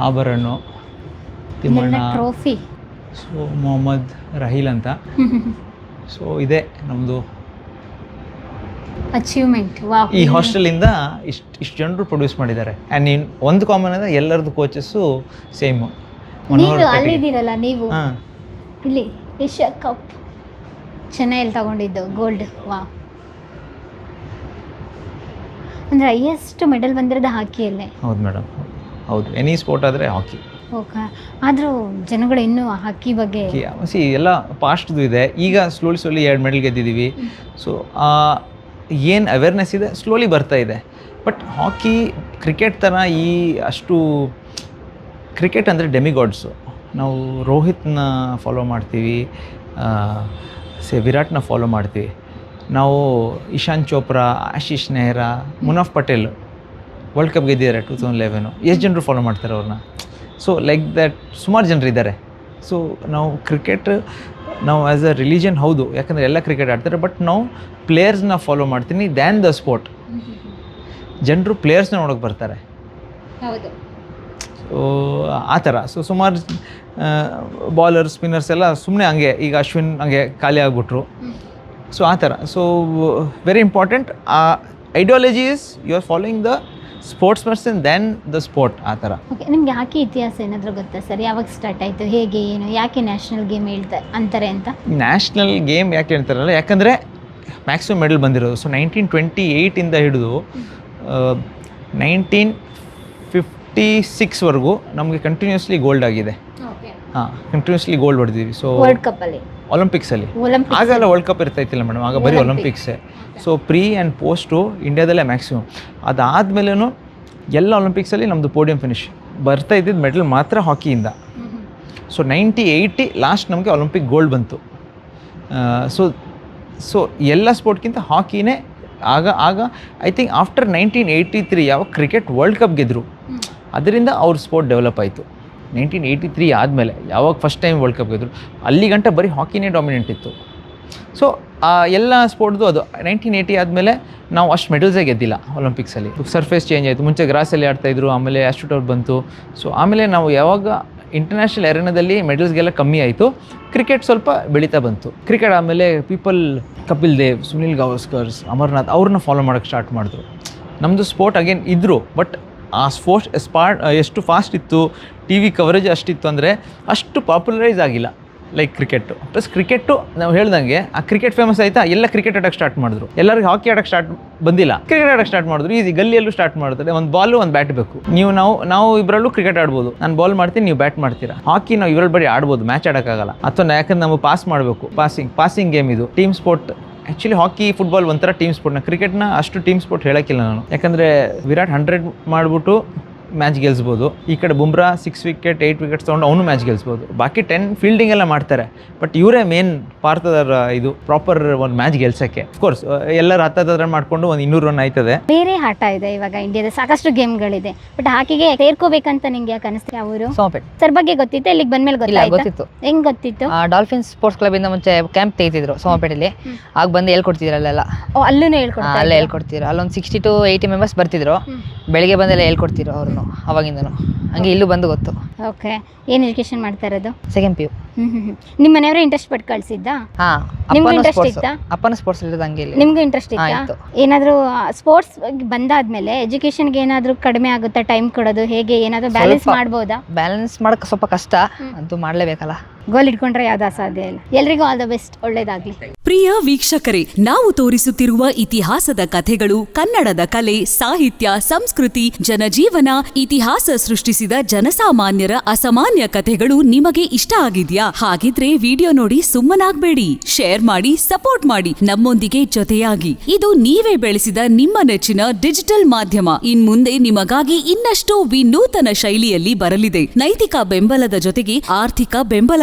ಆಭರಣು ತಿಮ್ಮಣ್ಣ. ಟ್ರೋಫಿ. ಸೊ ಮೊಹಮ್ಮದ್ ರಹೀಲ್ ಅಂತ. <laughs> ಸೊ ಇದೆ ನಮ್ಮದು ಅಚೀವ್ಮೆಂಟ್ ವಾಹ್ ಈ ಹಾಸ್ಟೆಲಿಂದ ಇಷ್ಟು ಇಷ್ಟು ಜನರು ಪ್ರೊಡ್ಯೂಸ್ ಮಾಡಿದ್ದಾರೆ. ಆ್ಯಂಡ್ ಇನ್ ಒಂದು ಕಾಮನ್ ಅಂದರೆ ಎಲ್ಲರದ್ದು ಕೋಚಸ್ಸು ಸೇಮ್ ನೀವು ಅಲ್ಲಿದ್ದೀರಲ್ಲ ನೀವು ಇಲ್ಲಿ ಏಷ್ಯಾ ಕಪ್ ಚೆನ್ನೈಯಲ್ಲಿ ತಗೊಂಡಿದ್ದು ಗೋಲ್ಡ್ ವಾ ಅಂದರೆ ಹೈಯೆಸ್ಟ್ ಮೆಡಲ್ ಬಂದಿರೋದು ಹಾಕಿಯಲ್ಲೇ. ಹೌದು ಮೇಡಮ್ ಹೌದು. ಎನಿ ಸ್ಪೋರ್ಟ್ ಆದರೆ ಹಾಕಿ ಓಕೆ ಆದರೂ ಜನಗಳು ಇನ್ನೂ ಹಾಕಿ ಬಗ್ಗೆ ಸಿ ಎಲ್ಲ ಪಾಸ್ಟ್ದು ಇದೆ. ಈಗ ಸ್ಲೋಲಿ ಸ್ಲೋಲಿ ಎರಡು ಮೆಡಲ್ ಗೆದ್ದಿದ್ದೀವಿ. ಸೊ ಏನು ಅವೇರ್ನೆಸ್ ಇದೆ? ಸ್ಲೋಲಿ ಬರ್ತಾ ಇದೆ. ಬಟ್ ಹಾಕಿ ಕ್ರಿಕೆಟ್ ಥರ ಈ ಅಷ್ಟು ಕ್ರಿಕೆಟ್ ಅಂದರೆ ಡೆಮಿಗಾಡ್ಸು ನಾವು ರೋಹಿತ್ನ ಫಾಲೋ ಮಾಡ್ತೀವಿ ಸೆ, ವಿರಾಟ್ನ ಫಾಲೋ ಮಾಡ್ತೀವಿ. ನಾವು ಇಶಾಂತ್ ಚೋಪ್ರಾ, ಆಶೀಶ್ ನೆಹ್ರಾ, ಮುನಾಫ್ ಪಟೇಲ್ ವರ್ಲ್ಡ್ ಕಪ್ ಗೆದ್ದಿದ್ದಾರೆ ಟೂ ತೌಸಂಡ್ ಲೆವೆನು ಎಷ್ಟು ಜನರು ಫಾಲೋ ಮಾಡ್ತಾರೆ ಅವ್ರನ್ನ? ಸೊ ಲೈಕ್ ದ್ಯಾಟ್ ಸುಮಾರು ಜನರು ಇದ್ದಾರೆ ಸೊ ನಾವು ಕ್ರಿಕೆಟ್ ನಾವು ಆ್ಯಸ್ ಅ ರಿಲಿಜನ್ ಹೌದು. ಯಾಕಂದರೆ ಎಲ್ಲ ಕ್ರಿಕೆಟ್ ಆಡ್ತಾರೆ ಬಟ್ ನಾವು ಪ್ಲೇಯರ್ಸ್ನ ಫಾಲೋ ಮಾಡ್ತೀನಿ ದ್ಯಾನ್ ದ ಸ್ಪೋರ್ಟ್ ಜನರು ಪ್ಲೇಯರ್ಸ್ನ ನೋಡೋಕೆ ಬರ್ತಾರೆ. ಸೊ ಆ ಥರ. ಸೊ ಸುಮಾರು ಬಾಲರ್ ಸ್ಪಿನ್ನರ್ಸ್ ಎಲ್ಲ ಸುಮ್ಮನೆ ಹಂಗೆ ಈಗ ಅಶ್ವಿನ್ ಹಂಗೆ ಖಾಲಿ ಆಗಿಬಿಟ್ರು. ಸೊ ಆ ಥರ. ಸೊ ವೆರಿ ಇಂಪಾರ್ಟೆಂಟ್ ಆ ideology is you are following the sports person then the sport ಆ ಥರ. ಓಕೆ ನಿಮ್ಗೆ ಯಾಕೆ ಇತಿಹಾಸ ಏನಾದರೂ ಗೊತ್ತಾ ಸರ್? ಯಾವಾಗ ಸ್ಟಾರ್ಟ್ ಆಯಿತು? ಹೇಗೆ ಏನು ಯಾಕೆ ನ್ಯಾಷನಲ್ ಗೇಮ್ ಹೇಳ್ತಾ ಅಂತಾರೆ ಅಂತ? ನ್ಯಾಷನಲ್ ಗೇಮ್ ಯಾಕೆ ಹೇಳ್ತಾರಲ್ಲ ಯಾಕಂದರೆ ಮ್ಯಾಕ್ಸಿಮಮ್ ಮೆಡಲ್ ಬಂದಿರೋದು. ಸೊ ನೈನ್ಟೀನ್ ಟ್ವೆಂಟಿ ಏಯ್ಟಿಂದ ಹಿಡಿದು ನೈನ್ಟೀನ್ ಫಿಫ್ಟಿ ಸಿಕ್ಸ್ವರೆಗೂ ನಮಗೆ ಕಂಟಿನ್ಯೂಸ್ಲಿ ಗೋಲ್ಡ್ ಆಗಿದೆ. ಕಂಟಿನ್ಯೂಸ್ಲಿ ಗೋಲ್ಡ್ ಹೊಡೆದಿವಿ ಸೊ ವರ್ಲ್ಡ್ ಕಪ್ ಅಲ್ಲಿ. ಒಲಿಂಪಿಕ್ಸ್ ಒಲಿಂಪಿಕ್ಸಲ್ಲಿ ಆಗ ಎಲ್ಲ ವರ್ಲ್ಡ್ ಕಪ್ ಇರ್ತೈತಿಲ್ಲ ಮೇಡಮ್ ಆಗ ಬರೀ ಒಲಿಂಪಿಕ್ಸೇ ಸೊ ಪ್ರೀ ಆ್ಯಂಡ್ ಪೋಸ್ಟು ಇಂಡಿಯಾದಲ್ಲೇ ಮ್ಯಾಕ್ಸಿಮಮ್ ಅದಾದಮೇಲೂ ಎಲ್ಲ ಒಲಿಂಪಿಕ್ಸಲ್ಲಿ ನಮ್ಮದು ಪೋಡಿಯಂ ಫಿನಿಶ್ ಬರ್ತಾ ಇದ್ದಿದ್ದು ಮೆಡಲ್ ಮಾತ್ರ ಹಾಕಿಯಿಂದ ಸೊ ನೈಂಟಿ ಏಯ್ಟಿ ಲಾಸ್ಟ್ ನಮಗೆ ಒಲಿಂಪಿಕ್ ಗೋಲ್ಡ್ ಬಂತು. ಸೊ ಸೊ ಎಲ್ಲ ಸ್ಪೋರ್ಟ್ಗಿಂತ ಹಾಕಿನೇ ಆಗ ಆಗ I think after nineteen eighty three ಯಾವಾಗ ಕ್ರಿಕೆಟ್ ವರ್ಲ್ಡ್ ಕಪ್ ಗೆದ್ದರು ಅದರಿಂದ ಅವ್ರ ಸ್ಪೋರ್ಟ್ ಡೆವಲಪ್ ಆಯಿತು. ನೈನ್ಟೀನ್ ಏಯ್ಟಿ ತ್ರೀ ಆದಮೇಲೆ, ಯಾವಾಗ ಫಸ್ಟ್ ಟೈಮ್ ವರ್ಲ್ಡ್ ಕಪ್ ಗೆದ್ದರು ಅಲ್ಲಿ ಗಂಟ ಬರೀ ಹಾಕಿನೇ ಡಾಮಿನೆಂಟ್ ಇತ್ತು. ಸೊ ಆ ಎಲ್ಲ ಸ್ಪೋರ್ಟ್ದು ಅದು ನೈನ್ಟೀನ್ ಏಯ್ಟಿ ಆದಮೇಲೆ ನಾವು ಅಷ್ಟು ಮೆಡಲ್ಸೇ ಗೆದ್ದಿಲ್ಲ ಒಲಿಂಪಿಕ್ಸಲ್ಲಿ ಸರ್ಫೇಸ್ ಚೇಂಜ್ ಆಯಿತು, ಮುಂಚೆ ಗ್ರಾಸಲ್ಲಿ ಆಡ್ತಾಯಿದ್ರು ಆಮೇಲೆ ಆಸ್ಟ್ರೋಟೌಟ್ ಬಂತು. ಸೊ ಆಮೇಲೆ ನಾವು ಯಾವಾಗ ಇಂಟರ್ನ್ಯಾಷನಲ್ ಎರೆನಾದಲ್ಲಿ ಮೆಡಲ್ಸ್ಗೆಲ್ಲ ಕಮ್ಮಿ ಆಯಿತು ಕ್ರಿಕೆಟ್ ಸ್ವಲ್ಪ ಬೆಳೀತಾ ಬಂತು. ಕ್ರಿಕೆಟ್ ಆಮೇಲೆ ಪೀಪಲ್ ಕಪಿಲ್ ದೇವ್ ಸುನಿಲ್ ಗವಾಸ್ಕರ್ಸ್ ಅಮರ್ನಾಥ್ ಅವ್ರನ್ನ ಫಾಲೋ ಮಾಡೋಕ್ಕೆ ಸ್ಟಾರ್ಟ್ ಮಾಡಿದ್ರು. ನಮ್ಮದು ಸ್ಪೋರ್ಟ್ ಅಗೇನ್ ಇದ್ದರು ಬಟ್ ಆ ಸ್ಪೋರ್ಟ್ಸ್ ಸ್ಪಾಟ್ ಎಷ್ಟು ಫಾಸ್ಟ್ ಇತ್ತು ಟಿ ವಿ ಕವರೇಜ್ ಅಷ್ಟಿತ್ತು ಅಂದರೆ ಅಷ್ಟು ಪಾಪ್ಯುಲರೈಸ್ ಆಗಿಲ್ಲ ಲೈಕ್ ಕ್ರಿಕೆಟು ಪ್ಲಸ್ ಕ್ರಿಕೆಟು ನಾವು ಹೇಳ್ದಂಗೆ ಆ ಕ್ರಿಕೆಟ್ ಫೇಮಸ್ ಆಯ್ತಾ, ಎಲ್ಲ ಕ್ರಿಕೆಟ್ ಆಡೋಕ್ಕೆ ಸ್ಟಾರ್ಟ್ ಮಾಡಿದ್ರು. ಎಲ್ಲರಿಗೂ ಹಾಕಿ ಆಡೋಕ್ಕೆ ಸ್ಟಾರ್ಟ್ ಬಂದಿಲ್ಲ. ಕ್ರಿಕೆಟ್ ಆಡೋಕ್ಕೆ ಸ್ಟಾರ್ಟ್ ಮಾಡಿದ್ರು ಈಸಿ ಗಲ್ಲಿಯಲ್ಲೂ ಸ್ಟಾರ್ಟ್ ಮಾಡ್ತಾರೆ. ಒಂದು ಬಾಲು ಒಂದು ಬ್ಯಾಟ್ ಬೇಕು. ನೀವು ನಾವು ನಾವು ಇಬ್ಬರಲ್ಲೂ ಕ್ರಿಕೆಟ್ ಆಡ್ಬೋದು. ನಾನು ಬಾಲ್ ಮಾಡ್ತೀನಿ, ನೀವು ಬ್ಯಾಟ್ ಮಾಡ್ತೀರಾ. ಹಾಕಿ ನಾವು ಇವರಲ್ಲಿ ಬರೀ ಆಡ್ಬೋದು ಮ್ಯಾಚ್ ಆಡೋಕ್ಕಾಗಲ್ಲ ಅಥವಾ ಯಾಕಂದ್ರೆ ನಾವು ಪಾಸ್ ಮಾಡಬೇಕು. ಪಾಸಿಂಗ್ ಪಾಸಿಂಗ್ ಗೇಮ್ ಇದು. Team sport actually hockey football ಒಂಥರ ಟೀಮ್ ಸ್ಪೋರ್ಟ್ನ ಕ್ರಿಕೆಟ್ನ ಅಷ್ಟು ಟೀಮ್ ಸ್ಪೋರ್ಟ್ ಹೇಳೋಕ್ಕಿಲ್ಲ ನಾನು. ಯಾಕಂದರೆ ವಿರಾಟ್ ಹಂಡ್ರೆಡ್ ಮಾಡಿಬಿಟ್ಟು ಮ್ಯಾಚ್ ಗೆಲ್ಲಿಸ್ಬೋದು ಈ ಕಡೆ Bumrah six wicket eight wickets ತೊಗೊಂಡು ಅವನು ಮ್ಯಾಚ್ ಗೆಲ್ಸ್ಬೋದು. ಬಾಕಿ ಟೆನ್ ಫೀಲ್ಡಿಂಗ್ ಎಲ್ಲ ಮಾಡ್ತಾರೆ. ಬಟ್ ಇವರೇ ಮೇನ್ ಭಾರತದ ಇದು ಪ್ರಾಪರ್ ಒಂದು ಮ್ಯಾಚ್ ಗೆಲ್ಸೋಕ್ಕೆ. ಕೋರ್ಸ್ ಎಲ್ಲರ ಹತ್ತತ್ರ ಮಾಡಿಕೊಂಡು ಒಂದು ಇನ್ನೂರು ರನ್ ಆಯ್ತದೆ. ಬೇರೆ ಆಟ ಇದೆ ಇವಾಗ ಇಂಡಿಯಾದ ಸಾಕಷ್ಟು ಗೇಮ್ಗಳಿದೆ ಬಟ್ ಹಾಕಿಗೆ ಸೇರ್ಕೋಬೇಕಂತ ನಿಂಗೆ ಯಾಕೆ ಅನಿಸ್ತೀವಿ ಅವರು ಸರ್ ಬಗ್ಗೆ ಗೊತ್ತಿತ್ತು? ಇಲ್ಲಿಗೆ ಬಂದ್ಮೇಲೆ ಇಲ್ಲ ಗೊತ್ತಾಯ್ತಾ? ಗೊತ್ತಿತ್ತು. ಹೆಂಗ್ ಗೊತ್ತಿತ್ತು? ಡಾಲ್ಫಿನ್ ಸ್ಪೋರ್ಟ್ಸ್ ಕ್ಲಬ್ ಇಂದ ಮುಂಚೆ ಕ್ಯಾಂಪ್ ತೆಗಿತಿದ್ರು ಸೋಮಪೇಟೆಯಲ್ಲಿ. ಆಗ ಬಂದು ಹೇಳ್ಕೊಡ್ತಿದ್ರು ಅಲ್ಲೆಲ್ಲ. ಓ ಅಲ್ಲೂ ಆ, ಹೇಳ್ಕೊಡ್ತಾ ಅಲ್ಲೇ? ಹೇಳ್ಕೊಡ್ತಿದ್ರು. ಅಲ್ಲೊಂದು ಸಿಕ್ಸ್ಟಿ ಟು ಏಯ್ಟಿ ಮೆಂಬರ್ಸ್ ಬರ್ತಿದ್ರು. ಬೆಳಿಗ್ಗೆ ಬಂದೆಲ್ಲ ಹೇಳ್ಕೊಡ್ತಿದ್ರು ಅವ್ರನ್ನು ಅವಾಗಿಂದನು. ಹಂಗೆ ಇಲ್ಲೂ ಬಂದು ಗೊತ್ತು. ಓಕೆ ಏನು ಎಜುಕೇಶನ್ ಮಾಡ್ತಾ ಇರೋದು? Second P U hmm hmm hmm. ನಿಮ್ಮ ಮನೆಯವರು ಇಂಟ್ರೆಸ್ಟ್ ಪಟ್ಟು ಕಳ್ಸಿದ್ದ? ಹಾ ನಿಮ್ಗೂ ಅಪ್ಪನ interest ಸ್ಪೋರ್ಟ್ಸ್ ಇತ್ತಾ? ಅಪ್ಪನ ಸ್ಪೋರ್ಟ್ಸ್ ಇರೋದು ಹಂಗೆ ಇಲ್ಲಿ. ನಿಮ್ಗೂ ಇಂಟ್ರೆಸ್ಟ್ ಹಾ, ಇತ್ತಾ. ಇತ್ತು. ಏನಾದರೂ ಸ್ಪೋರ್ಟ್ಸ್ ಬಂದಾದ್ಮೇಲೆ ಎಜುಕೇಶನ್ಗೆ ಏನಾದರೂ ಕಡಿಮೆ ಆಗುತ್ತಾ? ಟೈಮ್ ಕೊಡೋದು ಹೇಗೆ? ಏನಾದರೂ ಬ್ಯಾಲೆನ್ಸ್ ಸ್ವಲ್ಪ. ಮಾಡ್ಬೋದಾ? ಬ್ಯಾಲೆನ್ಸ್ ಮಾಡಕ್ಕೆ ಸ್ವಲ್ಪ ಕಷ್ಟ. ಅಂತೂ ಮಾಡಲೇಬೇಕಲ್ಲ. ಗೋಲ್ ಇಟ್ಕೊಂಡ್ರೆ ಯಾವ್ದು ಅಸಾಧ್ಯ ಇಲ್ಲ. ಎಲ್ರಿಗೂ ಆಲ್ ದ ಬೆಸ್ಟ್ ಒಳ್ಳೇದಾಗ್ಲಿ. ಪ್ರಿಯ ವೀಕ್ಷಕರೇ, ನಾವು ತೋರಿಸುತ್ತಿರುವ ಇತಿಹಾಸದ ಕಥೆಗಳು, ಕನ್ನಡದ ಕಲೆ, ಸಾಹಿತ್ಯ, ಸಂಸ್ಕೃತಿ, ಜನಜೀವನ, ಇತಿಹಾಸ ಸೃಷ್ಟಿಸಿದ ಜನಸಾಮಾನ್ಯರ ಅಸಾಮಾನ್ಯ ಕಥೆಗಳು ನಿಮಗೆ ಇಷ್ಟ ಆಗಿದ್ಯಾ? ಹಾಗಿದ್ರೆ ವಿಡಿಯೋ ನೋಡಿ ಸುಮ್ಮನಾಗ್ಬೇಡಿ. ಶೇರ್ ಮಾಡಿ, ಸಪೋರ್ಟ್ ಮಾಡಿ. ನಮ್ಮೊಂದಿಗೆ ಜೊತೆಯಾಗಿ. ಇದು ನೀವೇ ಬೆಳೆಸಿದ ನಿಮ್ಮ ನೆಚ್ಚಿನ ಡಿಜಿಟಲ್ ಮಾಧ್ಯಮ. ಇನ್ಮುಂದೆ ನಿಮಗಾಗಿ ಇನ್ನಷ್ಟು ವಿನೂತನ ಶೈಲಿಯಲ್ಲಿ ಬರಲಿದೆ. ನೈತಿಕ ಬೆಂಬಲದ ಜೊತೆಗೆ ಆರ್ಥಿಕ ಬೆಂಬಲ